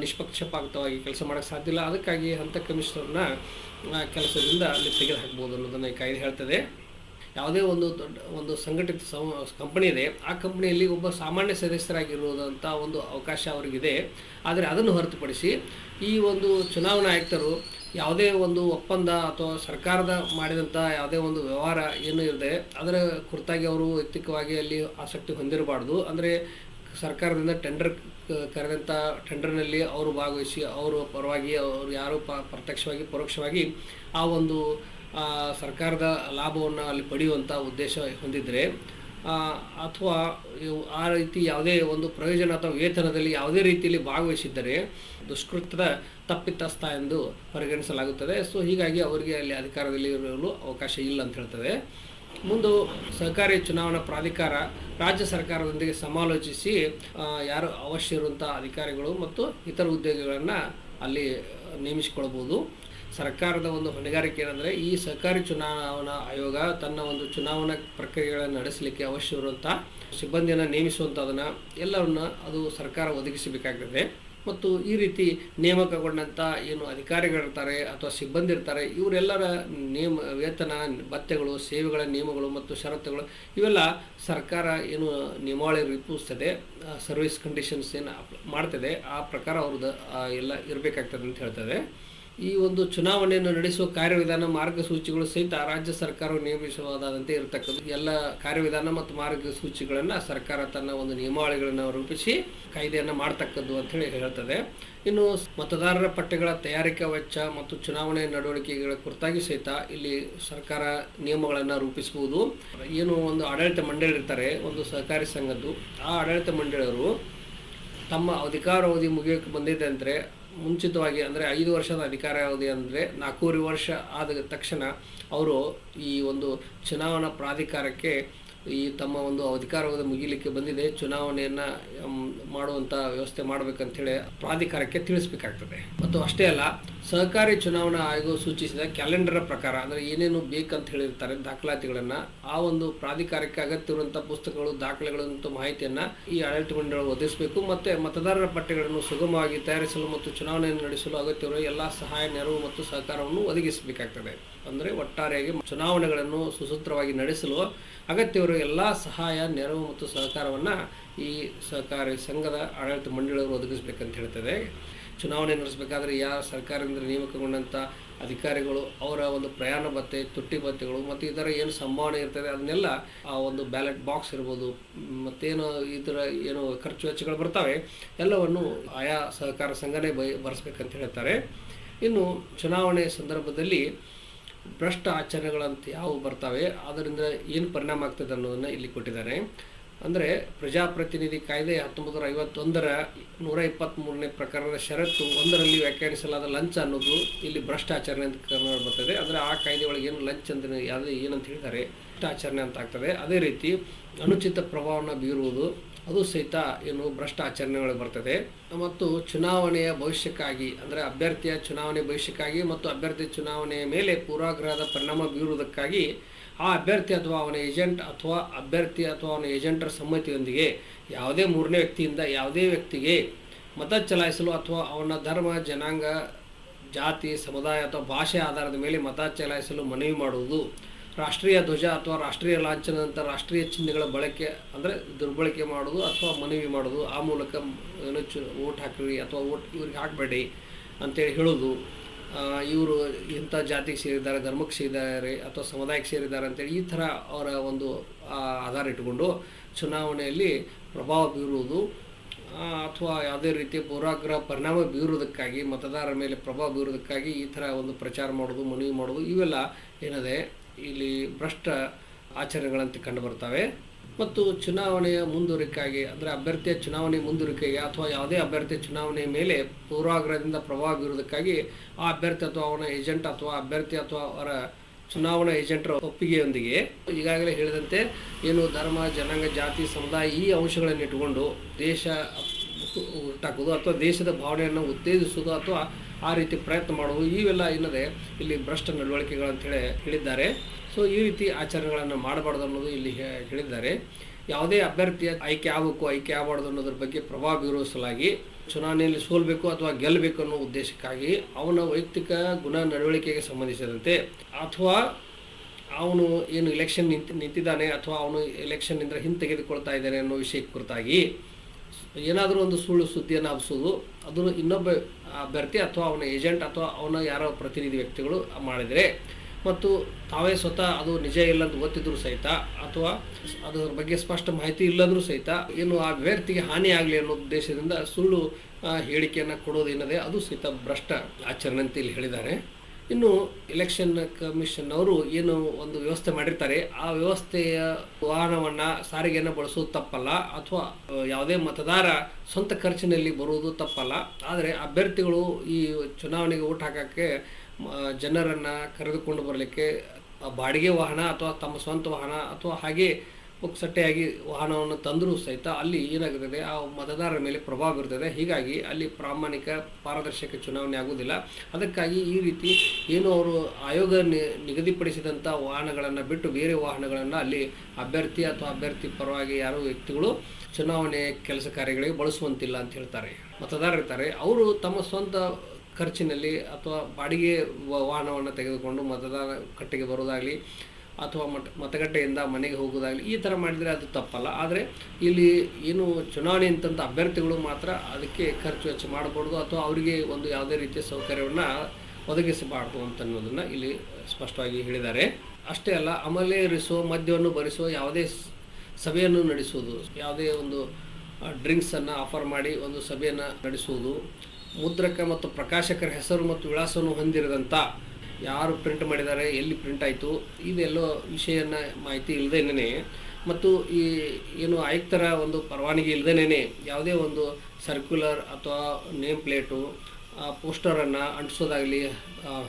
ನಿಷ್ಪಕ್ಷಪಾತವಾಗಿ ಕೆಲಸ ಮಾಡೋಕ್ಕೆ ಸಾಧ್ಯ ಇಲ್ಲ. ಅದಕ್ಕಾಗಿ ಅಂಥ ಕಮಿಷನರ್ನ ಕೆಲಸದಿಂದ ಅಲ್ಲಿ ತೆಗೆದುಹಾಕ್ಬೋದು ಅನ್ನೋದನ್ನು ಈ ಕಾಯ್ದೆ ಹೇಳ್ತದೆ. ಯಾವುದೇ ಒಂದು ದೊಡ್ಡ, ಒಂದು ಸಂಘಟಿತ ಕಂಪನಿ ಇದೆ, ಆ ಕಂಪನಿಯಲ್ಲಿ ಒಬ್ಬ ಸಾಮಾನ್ಯ ಸದಸ್ಯರಾಗಿರುವುದಂಥ ಒಂದು ಅವಕಾಶ ಅವರಿಗಿದೆ. ಆದರೆ ಅದನ್ನು ಹೊರತುಪಡಿಸಿ ಈ ಒಂದು ಚುನಾವಣಾ ಆಯುಕ್ತರು ಯಾವುದೇ ಒಂದು ಒಪ್ಪಂದ ಅಥವಾ ಸರ್ಕಾರದ ಮಾಡಿದಂಥ ಯಾವುದೇ ಒಂದು ವ್ಯವಹಾರ ಏನು ಇರದೆ ಅದರ ಕುರಿತಾಗಿ ಅವರು ವೈಯಕ್ತಿಕವಾಗಿ ಅಲ್ಲಿ ಆಸಕ್ತಿ ಹೊಂದಿರಬಾರ್ದು. ಅಂದರೆ ಸರ್ಕಾರದಿಂದ ಟೆಂಡರ್ ಕರೆದಂಥ ಟೆಂಡರ್ನಲ್ಲಿ ಅವರು ಭಾಗವಹಿಸಿ ಅವರು ಪರವಾಗಿ ಅವರು ಯಾರು ಪ ಪ್ರತ್ಯಕ್ಷವಾಗಿ ಪರೋಕ್ಷವಾಗಿ ಆ ಒಂದು ಸರ್ಕಾರದ ಲಾಭವನ್ನು ಅಲ್ಲಿ ಪಡೆಯುವಂಥ ಉದ್ದೇಶ ಹೊಂದಿದರೆ ಆ, ಅಥವಾ ಆ ರೀತಿ ಯಾವುದೇ ಒಂದು ಪ್ರಯೋಜನ ಅಥವಾ ವೇತನದಲ್ಲಿ ಯಾವುದೇ ರೀತಿಯಲ್ಲಿ ಭಾಗವಹಿಸಿದ್ದರೆ ದುಷ್ಕೃತ್ಯದ ತಪ್ಪಿತಸ್ಥ ಎಂದು ಪರಿಗಣಿಸಲಾಗುತ್ತದೆ. ಸೊ ಹೀಗಾಗಿ ಅವರಿಗೆ ಅಲ್ಲಿ ಅಧಿಕಾರದಲ್ಲಿ ಇರಲು ಅವಕಾಶ ಇಲ್ಲ ಅಂತ ಹೇಳ್ತದೆ ಮುಂದು ಸಹಕಾರಿ ಚುನಾವಣಾ ಪ್ರಾಧಿಕಾರ ರಾಜ್ಯ ಸರ್ಕಾರದೊಂದಿಗೆ ಸಮಾಲೋಚಿಸಿ ಯಾರು ಅವಶ್ಯ ಇರುವಂಥ ಅಧಿಕಾರಿಗಳು ಮತ್ತು ಇತರ ಉದ್ಯೋಗಿಗಳನ್ನು ಅಲ್ಲಿ ನೇಮಿಸಿಕೊಳ್ಬೋದು. ಸರ್ಕಾರದ ಒಂದು ಹೊಣೆಗಾರಿಕೆ ಏನಂದರೆ ಈ ಸಹಕಾರಿ ಚುನಾವಣಾ ಆಯೋಗ ತನ್ನ ಒಂದು ಚುನಾವಣಾ ಪ್ರಕ್ರಿಯೆಗಳನ್ನು ನಡೆಸಲಿಕ್ಕೆ ಅವಶ್ಯವಿರುವಂಥ ಸಿಬ್ಬಂದಿಯನ್ನು ನೇಮಿಸುವಂಥದನ್ನು ಎಲ್ಲವನ್ನು ಅದು ಸರ್ಕಾರ ಒದಗಿಸಬೇಕಾಗ್ತದೆ. ಮತ್ತು ಈ ರೀತಿ ನೇಮಕಗೊಂಡಂಥ ಏನು ಅಧಿಕಾರಿಗಳಿರ್ತಾರೆ ಅಥವಾ ಸಿಬ್ಬಂದಿ ಇರ್ತಾರೆ, ಇವರೆಲ್ಲರ ನೇಮ, ವೇತನ, ಭತ್ಯೆಗಳು, ಸೇವೆಗಳ ನಿಯಮಗಳು ಮತ್ತು ಷರತ್ತುಗಳು ಇವೆಲ್ಲ ಸರ್ಕಾರ ಏನು ನಿಯಮಾವಳಿ ರೂಪಿಸ್ತದೆ ಸರ್ವಿಸ್ ಕಂಡೀಷನ್ಸ್ ಏನು ಮಾಡ್ತದೆ, ಆ ಪ್ರಕಾರ ಅವ್ರದ್ದು ಎಲ್ಲ ಇರಬೇಕಾಗ್ತದೆ ಅಂತ ಹೇಳ್ತದೆ. ಈ ಒಂದು ಚುನಾವಣೆಯನ್ನು ನಡೆಸುವ ಕಾರ್ಯವಿಧಾನ ಮಾರ್ಗಸೂಚಿಗಳು ಸಹಿತ ರಾಜ್ಯ ಸರ್ಕಾರವು ನಿಯಮಿಸುವುದಾದಂತೆ ಇರತಕ್ಕದ್ದು. ಎಲ್ಲ ಕಾರ್ಯವಿಧಾನ ಮತ್ತು ಮಾರ್ಗಸೂಚಿಗಳನ್ನು ಸರ್ಕಾರ ತನ್ನ ಒಂದು ನಿಯಮಾವಳಿಗಳನ್ನು ರೂಪಿಸಿ ಕಾಯ್ದೆಯನ್ನು ಮಾಡ್ತಕ್ಕದ್ದು ಅಂತ ಹೇಳಿ ಹೇಳ್ತದೆ. ಇನ್ನು ಮತದಾರರ ಪಟ್ಟಿಗಳ ತಯಾರಿಕಾ ವೆಚ್ಚ ಮತ್ತು ಚುನಾವಣೆ ನಡವಳಿಕೆಗಳ ಕುರಿತಾಗಿ ಸಹಿತ ಇಲ್ಲಿ ಸರ್ಕಾರ ನಿಯಮಗಳನ್ನು ರೂಪಿಸಬಹುದು ಏನು ಒಂದು ಆಡಳಿತ ಮಂಡಳಿ ಇರ್ತಾರೆ, ಒಂದು ಸಹಕಾರಿ ಸಂಘದ್ದು, ಆ ಆಡಳಿತ ಮಂಡಳಿಯವರು ತಮ್ಮ ಅಧಿಕಾರಾವಧಿ ಮುಗಿಯೋಕ್ಕೆ ಬಂದಿದೆ ಅಂದರೆ ಮುಂಚಿತವಾಗಿ ಅಂದರೆ ಐದು ವರ್ಷದ ಅಧಿಕಾರಾವಧಿ ಅಂದರೆ ನಾಲ್ಕೂವರೆ ವರ್ಷ ಆದ ತಕ್ಷಣ ಅವರು ಈ ಒಂದು ಚುನಾವಣಾ ಪ್ರಾಧಿಕಾರಕ್ಕೆ ಈ ತಮ್ಮ ಒಂದು ಅಧಿಕಾರವಾದ ಮುಗಿಲಿಕ್ಕೆ ಬಂದಿದೆ. ಚುನಾವಣೆಯನ್ನು ಮಾಡುವಂಥ ವ್ಯವಸ್ಥೆ ಮಾಡಬೇಕಂತೇಳಿ ಪ್ರಾಧಿಕಾರಕ್ಕೆ ತಿಳಿಸ್ಬೇಕಾಗ್ತದೆ. ಮತ್ತು ಅಷ್ಟೇ ಅಲ್ಲ ಸಹಕಾರಿ ಚುನಾವಣಾ ಆಯೋಗ ಸೂಚಿಸಿದ ಕ್ಯಾಲೆಂಡರ್ ಪ್ರಕಾರ, ಅಂದರೆ ಏನೇನು ಬೇಕಂತ ಹೇಳಿರ್ತಾರೆ ದಾಖಲಾತಿಗಳನ್ನು, ಆ ಒಂದು ಪ್ರಾಧಿಕಾರಕ್ಕೆ ಅಗತ್ಯವಿರುವಂಥ ಪುಸ್ತಕಗಳು, ದಾಖಲೆಗಳು ಮತ್ತು ಮಾಹಿತಿಯನ್ನು ಈ ಆಡಳಿತ ಮಂಡಳಿ ಒದಗಿಸಬೇಕು ಮತ್ತು ಮತದಾರರ ಪಟ್ಟಿಗಳನ್ನು ಸುಗಮವಾಗಿ ತಯಾರಿಸಲು ಮತ್ತು ಚುನಾವಣೆಯನ್ನು ನಡೆಸಲು ಅಗತ್ಯವಿರುವ ಎಲ್ಲ ಸಹಾಯ, ನೆರವು ಮತ್ತು ಸಹಕಾರವನ್ನು ಒದಗಿಸಬೇಕಾಗ್ತದೆ. ಅಂದರೆ ಒಟ್ಟಾರೆಯಾಗಿ ಚುನಾವಣೆಗಳನ್ನು ಸುಸೂತ್ರವಾಗಿ ನಡೆಸಲು ಅಗತ್ಯವಿರುವ ಎಲ್ಲ ಸಹಾಯ, ನೆರವು ಮತ್ತು ಸಹಕಾರವನ್ನು ಈ ಸಹಕಾರಿ ಸಂಘದ ಆಡಳಿತ ಮಂಡಳಿಯವರು ಒದಗಿಸಬೇಕಂತ ಹೇಳ್ತದೆ. ಚುನಾವಣೆ ನಡೆಸಬೇಕಾದ್ರೆ ಯಾವ ಸರ್ಕಾರದಿಂದ ನೇಮಕಗೊಂಡಂಥ ಅಧಿಕಾರಿಗಳು, ಅವರ ಒಂದು ಪ್ರಯಾಣ ಭತ್ತೆ, ತುಟ್ಟಿ ಭತ್ಯೆಗಳು ಮತ್ತು ಇದರ ಏನು ಸಂಭಾವನೆ ಇರ್ತದೆ ಅದನ್ನೆಲ್ಲ ಆ ಒಂದು ಬ್ಯಾಲೆಟ್ ಬಾಕ್ಸ್ ಇರ್ಬೋದು, ಮತ್ತೇನು ಇದರ ಏನು ಖರ್ಚು ವೆಚ್ಚಗಳು ಬರ್ತವೆ, ಎಲ್ಲವನ್ನು ಆಯಾ ಸಹಕಾರ ಸಂಘನೇ ಬೈ ಬರೆಸ್ಬೇಕಂತ ಹೇಳ್ತಾರೆ. ಇನ್ನು ಚುನಾವಣೆ ಸಂದರ್ಭದಲ್ಲಿ ಭ್ರಷ್ಟ ಆಚರಣೆಗಳಂತ ಯಾವುವು ಬರ್ತವೆ, ಅದರಿಂದ ಏನು ಪರಿಣಾಮ ಆಗ್ತದೆ ಅನ್ನೋದನ್ನು ಇಲ್ಲಿ ಕೊಟ್ಟಿದ್ದಾರೆ. ಅಂದರೆ ಪ್ರಜಾಪ್ರತಿನಿಧಿ ಕಾಯ್ದೆ ಹತ್ತೊಂಬತ್ತು ನೂರ ಐವತ್ತೊಂದರ ನೂರ ಇಪ್ಪತ್ತ್ಮೂರನೇ ಪ್ರಕರಣದ ಷರತ್ತು ಒಂದರಲ್ಲಿ ವ್ಯಾಖ್ಯಾನಿಸಲಾದ ಲಂಚ ಅನ್ನೋದು ಇಲ್ಲಿ ಭ್ರಷ್ಟಾಚರಣೆ ಅಂತ ಬರ್ತದೆ. ಅಂದರೆ ಆ ಕಾಯ್ದೆ ಒಳಗೆ ಏನು ಲಂಚ ಅಂತ ಯಾವುದೇ ಏನಂತ ಹೇಳ್ತಾರೆ ಭ್ರಷ್ಟಾಚರಣೆ ಅಂತ ಆಗ್ತದೆ. ಅದೇ ರೀತಿ ಅನುಚಿತ ಪ್ರಭಾವವನ್ನು ಬೀರುವುದು ಅದು ಸಹಿತ ಏನು ಭ್ರಷ್ಟ ಆಚರಣೆಗಳು ಬರ್ತದೆ. ಮತ್ತು ಚುನಾವಣೆಯ ಭವಿಷ್ಯಕ್ಕಾಗಿ, ಅಂದರೆ ಅಭ್ಯರ್ಥಿಯ ಚುನಾವಣೆ ಭವಿಷ್ಯಕ್ಕಾಗಿ ಮತ್ತು ಅಭ್ಯರ್ಥಿ ಚುನಾವಣೆಯ ಮೇಲೆ ಪೂರ್ವಾಗ್ರಹದ ಪರಿಣಾಮ ಬೀರುವುದಕ್ಕಾಗಿ, ಆ ಅಭ್ಯರ್ಥಿ ಅಥವಾ ಅವನ ಏಜೆಂಟ್ ಅಥವಾ ಅಭ್ಯರ್ಥಿ ಅಥವಾ ಅವನ ಏಜೆಂಟರ ಸಮ್ಮತಿಯೊಂದಿಗೆ ಯಾವುದೇ ಮೂರನೇ ವ್ಯಕ್ತಿಯಿಂದ ಯಾವುದೇ ವ್ಯಕ್ತಿಗೆ ಮತ ಚಲಾಯಿಸಲು ಅಥವಾ ಅವನ ಧರ್ಮ, ಜನಾಂಗ, ಜಾತಿ, ಸಮುದಾಯ ಅಥವಾ ಭಾಷೆ ಆಧಾರದ ಮೇಲೆ ಮತ ಚಲಾಯಿಸಲು ಮನವಿ ಮಾಡುವುದು ರಾಷ್ಟ್ರೀಯ ಧ್ವಜ ಅಥವಾ ರಾಷ್ಟ್ರೀಯ ಲಾಂಛನದಂಥ ರಾಷ್ಟ್ರೀಯ ಚಿಹ್ನೆಗಳ ಬಳಕೆ ಅಂದರೆ ದುರ್ಬಳಕೆ ಮಾಡೋದು ಅಥವಾ ಮನವಿ ಮಾಡೋದು. ಆ ಮೂಲಕ ಏನು ಚು ಓಟ್ ಹಾಕಿರಿ ಅಥವಾ ಓಟ್ ಇವ್ರಿಗೆ ಹಾಕಬೇಡಿ ಅಂತೇಳಿ ಹೇಳೋದು. ಇವರು ಇಂಥ ಜಾತಿಗೆ ಸೇರಿದ್ದಾರೆ, ಧರ್ಮಕ್ಕೆ ಸೇರಿದ್ದಾರೆ ಅಥವಾ ಸಮುದಾಯಕ್ಕೆ ಸೇರಿದ್ದಾರೆ ಅಂತೇಳಿ ಈ ಥರ ಅವರ ಒಂದು ಆಧಾರ ಇಟ್ಟುಕೊಂಡು ಚುನಾವಣೆಯಲ್ಲಿ ಪ್ರಭಾವ ಬೀರುವುದು ಅಥವಾ ಯಾವುದೇ ರೀತಿಯ ಪೂರ್ವಾಗ್ರಹ ಪರಿಣಾಮ ಬೀರುವುದಕ್ಕಾಗಿ, ಮತದಾರರ ಮೇಲೆ ಪ್ರಭಾವ ಬೀರುವುದಕ್ಕಾಗಿ ಈ ಥರ ಒಂದು ಪ್ರಚಾರ ಮಾಡೋದು, ಮನವಿ ಮಾಡೋದು, ಇವೆಲ್ಲ ಏನಿದೆ ಇಲ್ಲಿ ಭ್ರಷ್ಟ ಆಚರಣೆಗಳಂತೆ ಕಂಡುಬರ್ತವೆ ಮತ್ತು ಚುನಾವಣೆಯ ಮುಂದುವರಿಕೆಯಾಗಿ ಅಂದರೆ ಅಭ್ಯರ್ಥಿಯ ಚುನಾವಣೆ ಮುಂದುವರಿಕೆಗೆ ಅಥವಾ ಯಾವುದೇ ಅಭ್ಯರ್ಥಿಯ ಚುನಾವಣೆಯ ಮೇಲೆ ಪೂರ್ವಾಗ್ರಹದಿಂದ ಪ್ರಭಾವ ಬೀರುವುದಕ್ಕಾಗಿ ಆ ಅಭ್ಯರ್ಥಿ ಅಥವಾ ಅವನ ಏಜೆಂಟ್ ಅಥವಾ ಅಭ್ಯರ್ಥಿ ಅಥವಾ ಅವರ ಚುನಾವಣಾ ಏಜೆಂಟರ ಒಪ್ಪಿಗೆಯೊಂದಿಗೆ ಈಗಾಗಲೇ ಹೇಳಿದಂತೆ ಏನು ಧರ್ಮ ಜನಾಂಗ ಜಾತಿ ಸಮುದಾಯ ಈ ಅಂಶಗಳನ್ನು ಇಟ್ಟುಕೊಂಡು ದೇಶ ಹುಟ್ಟಾಕೋದು ಅಥವಾ ದೇಶದ ಭಾವನೆಯನ್ನು ಉತ್ತೇಜಿಸೋದು ಅಥವಾ ಆ ರೀತಿ ಪ್ರಯತ್ನ ಮಾಡುವುದು ಇವೆಲ್ಲ ಇಲ್ಲದೆ ಇಲ್ಲಿ ಭ್ರಷ್ಟ ನಡವಳಿಕೆಗಳು ಅಂತೇಳಿ ಹೇಳಿದ್ದಾರೆ. ಸೊ ಈ ರೀತಿ ಆಚರಣೆಗಳನ್ನು ಮಾಡಬಾರ್ದು ಅನ್ನೋದು ಇಲ್ಲಿ ಹೇಳಿದ್ದಾರೆ. ಯಾವುದೇ ಅಭ್ಯರ್ಥಿಯ ಆಯ್ಕೆ ಆಗಬೇಕು, ಆಯ್ಕೆ ಆಗಬಾರ್ದು ಅನ್ನೋದ್ರ ಬಗ್ಗೆ ಪ್ರಭಾವ ಬೀರುವ ಸಲುವಾಗಿ ಚುನಾವಣೆಯಲ್ಲಿ ಸೋಲ್ಬೇಕು ಅಥವಾ ಗೆಲ್ಲಬೇಕು ಅನ್ನೋ ಉದ್ದೇಶಕ್ಕಾಗಿ ಅವನ ವೈಯಕ್ತಿಕ ಗುಣ ನಡವಳಿಕೆಗೆ ಸಂಬಂಧಿಸಿದಂತೆ ಅಥವಾ ಅವನು ಏನು ಎಲೆಕ್ಷನ್ ನಿಂತು ನಿಂತಿದ್ದಾನೆ ಅಥವಾ ಅವನು ಎಲೆಕ್ಷನ್ನಿಂದ ಹಿಂತೆಗೆದುಕೊಳ್ತಾ ಇದ್ದಾನೆ ಅನ್ನೋ ವಿಷಯಕ್ಕೆ ಕುರಿತಾಗಿ ಏನಾದರೂ ಒಂದು ಸುಳ್ಳು ಸುದ್ದಿಯನ್ನು ಹಬ್ಬಿಸೋದು ಅದನ್ನು ಇನ್ನೊಬ್ಬ ಅಭ್ಯರ್ಥಿ ಅಥವಾ ಅವನ ಏಜೆಂಟ್ ಅಥವಾ ಅವನ ಯಾರೋ ಪ್ರತಿನಿಧಿ ವ್ಯಕ್ತಿಗಳು ಮಾಡಿದರೆ, ಮತ್ತು ತಾವೇ ಸ್ವತಃ ಅದು ನಿಜ ಇಲ್ಲ ಅಂತ ಗೊತ್ತಿದ್ರು ಸಹಿತ, ಅಥವಾ ಅದರ ಬಗ್ಗೆ ಸ್ಪಷ್ಟ ಮಾಹಿತಿ ಇಲ್ಲದ್ರೂ ಸಹಿತ ಏನು ಆ ಅಭ್ಯರ್ಥಿಗೆ ಹಾನಿ ಆಗಲಿ ಅನ್ನೋ ಉದ್ದೇಶದಿಂದ ಸುಳ್ಳು ಹೇಳಿಕೆಯನ್ನು ಕೊಡೋದೇನದೆ ಅದು ಸಹಿತ ಭ್ರಷ್ಟ ಆಚರಣೆ ಅಂತ ಇಲ್ಲಿ ಹೇಳಿದ್ದಾರೆ. ಇನ್ನು ಎಲೆಕ್ಷನ್ ಕಮಿಷನ್ ಅವರು ಏನು ಒಂದು ವ್ಯವಸ್ಥೆ ಮಾಡಿರ್ತಾರೆ, ಆ ವ್ಯವಸ್ಥೆಯ ವಾಹನವನ್ನು ಸಾರಿಗೆಯನ್ನು ಬಳಸೋದು ತಪ್ಪಲ್ಲ, ಅಥವಾ ಯಾವುದೇ ಮತದಾರ ಸ್ವಂತ ಖರ್ಚಿನಲ್ಲಿ ಬರುವುದು ತಪ್ಪಲ್ಲ. ಆದರೆ ಅಭ್ಯರ್ಥಿಗಳು ಈ ಚುನಾವಣೆಗೆ ಓಟ್ ಹಾಕೋಕ್ಕೆ ಜನರನ್ನು ಕರೆದುಕೊಂಡು ಬರಲಿಕ್ಕೆ ಬಾಡಿಗೆ ವಾಹನ ಅಥವಾ ತಮ್ಮ ಸ್ವಂತ ವಾಹನ ಅಥವಾ ಹಾಗೆ ಪುಕ್ಸಟ್ಟೆಯಾಗಿ ವಾಹನವನ್ನು ತಂದರೂ ಸಹಿತ ಅಲ್ಲಿ ಏನಾಗುತ್ತದೆ ಆ ಮತದಾರರ ಮೇಲೆ ಪ್ರಭಾವ ಬೀರ್ತದೆ. ಹೀಗಾಗಿ ಅಲ್ಲಿ ಪ್ರಾಮಾಣಿಕ ಪಾರದರ್ಶಕ ಚುನಾವಣೆ ಆಗುವುದಿಲ್ಲ. ಅದಕ್ಕಾಗಿ ಈ ರೀತಿ ಏನು ಅವರು ಆಯೋಗ ನಿಗದಿಪಡಿಸಿದಂಥ ವಾಹನಗಳನ್ನು ಬಿಟ್ಟು ಬೇರೆ ವಾಹನಗಳನ್ನು ಅಲ್ಲಿ ಅಭ್ಯರ್ಥಿ ಅಥವಾ ಅಭ್ಯರ್ಥಿ ಪರವಾಗಿ ಯಾರು ವ್ಯಕ್ತಿಗಳು ಚುನಾವಣೆ ಕೆಲಸ ಕಾರ್ಯಗಳಿಗೆ ಬಳಸುವಂತಿಲ್ಲ ಅಂತ ಹೇಳ್ತಾರೆ. ಮತದಾರರು ಇರ್ತಾರೆ. ಅವರು ತಮ್ಮ ಸ್ವಂತ ಖರ್ಚಿನಲ್ಲಿ ಅಥವಾ ಬಾಡಿಗೆ ವಾಹನವನ್ನು ತೆಗೆದುಕೊಂಡು ಮತದಾನ ಕಟ್ಟೆಗೆ ಬರೋದಾಗಲಿ ಅಥವಾ ಮತ ಮತಗಟ್ಟೆಯಿಂದ ಮನೆಗೆ ಹೋಗೋದಾಗಲಿ ಈ ಥರ ಮಾಡಿದರೆ ಅದು ತಪ್ಪಲ್ಲ. ಆದರೆ ಇಲ್ಲಿ ಏನು ಚುನಾವಣೆ ಅಂತಂತ ಅಭ್ಯರ್ಥಿಗಳು ಮಾತ್ರ ಅದಕ್ಕೆ ಖರ್ಚು ವೆಚ್ಚ ಮಾಡಬಾರ್ದು ಅಥವಾ ಅವರಿಗೆ ಒಂದು ಯಾವುದೇ ರೀತಿಯ ಸೌಕರ್ಯವನ್ನು ಒದಗಿಸಬಾರ್ದು ಅಂತ ಅನ್ನೋದನ್ನು ಇಲ್ಲಿ ಸ್ಪಷ್ಟವಾಗಿ ಹೇಳಿದ್ದಾರೆ. ಅಷ್ಟೇ ಅಲ್ಲ ಅಮಲೇರಿಸುವ ಮದ್ಯವನ್ನು ಭರಿಸುವ ಯಾವುದೇ ಸಭೆಯನ್ನು ನಡೆಸುವುದು, ಯಾವುದೇ ಒಂದು ಡ್ರಿಂಕ್ಸನ್ನು ಆಫರ್ ಮಾಡಿ ಒಂದು ಸಭೆಯನ್ನು ನಡೆಸುವುದು, ಮುದ್ರಕ ಮತ್ತು ಪ್ರಕಾಶಕರ ಹೆಸರು ಮತ್ತು ವಿಳಾಸವನ್ನು ಹೊಂದಿರದಂಥ ಯಾರು ಪ್ರಿಂಟ್ ಮಾಡಿದ್ದಾರೆ, ಎಲ್ಲಿ ಪ್ರಿಂಟ್ ಆಯಿತು ಇದೆಲ್ಲೋ ವಿಷಯನ ಮಾಹಿತಿ ಇಲ್ಲದೇನೆ ಮತ್ತು ಈ ಏನು ಆಯುಕ್ತರ ಒಂದು ಪರವಾನಗಿ ಇಲ್ಲದೇನೆ ಯಾವುದೇ ಒಂದು ಸರ್ಕ್ಯುಲರ್ ಅಥವಾ ನೇಮ್ ಪ್ಲೇಟು ಪೋಸ್ಟರನ್ನು ಅಂಟಿಸೋದಾಗಲಿ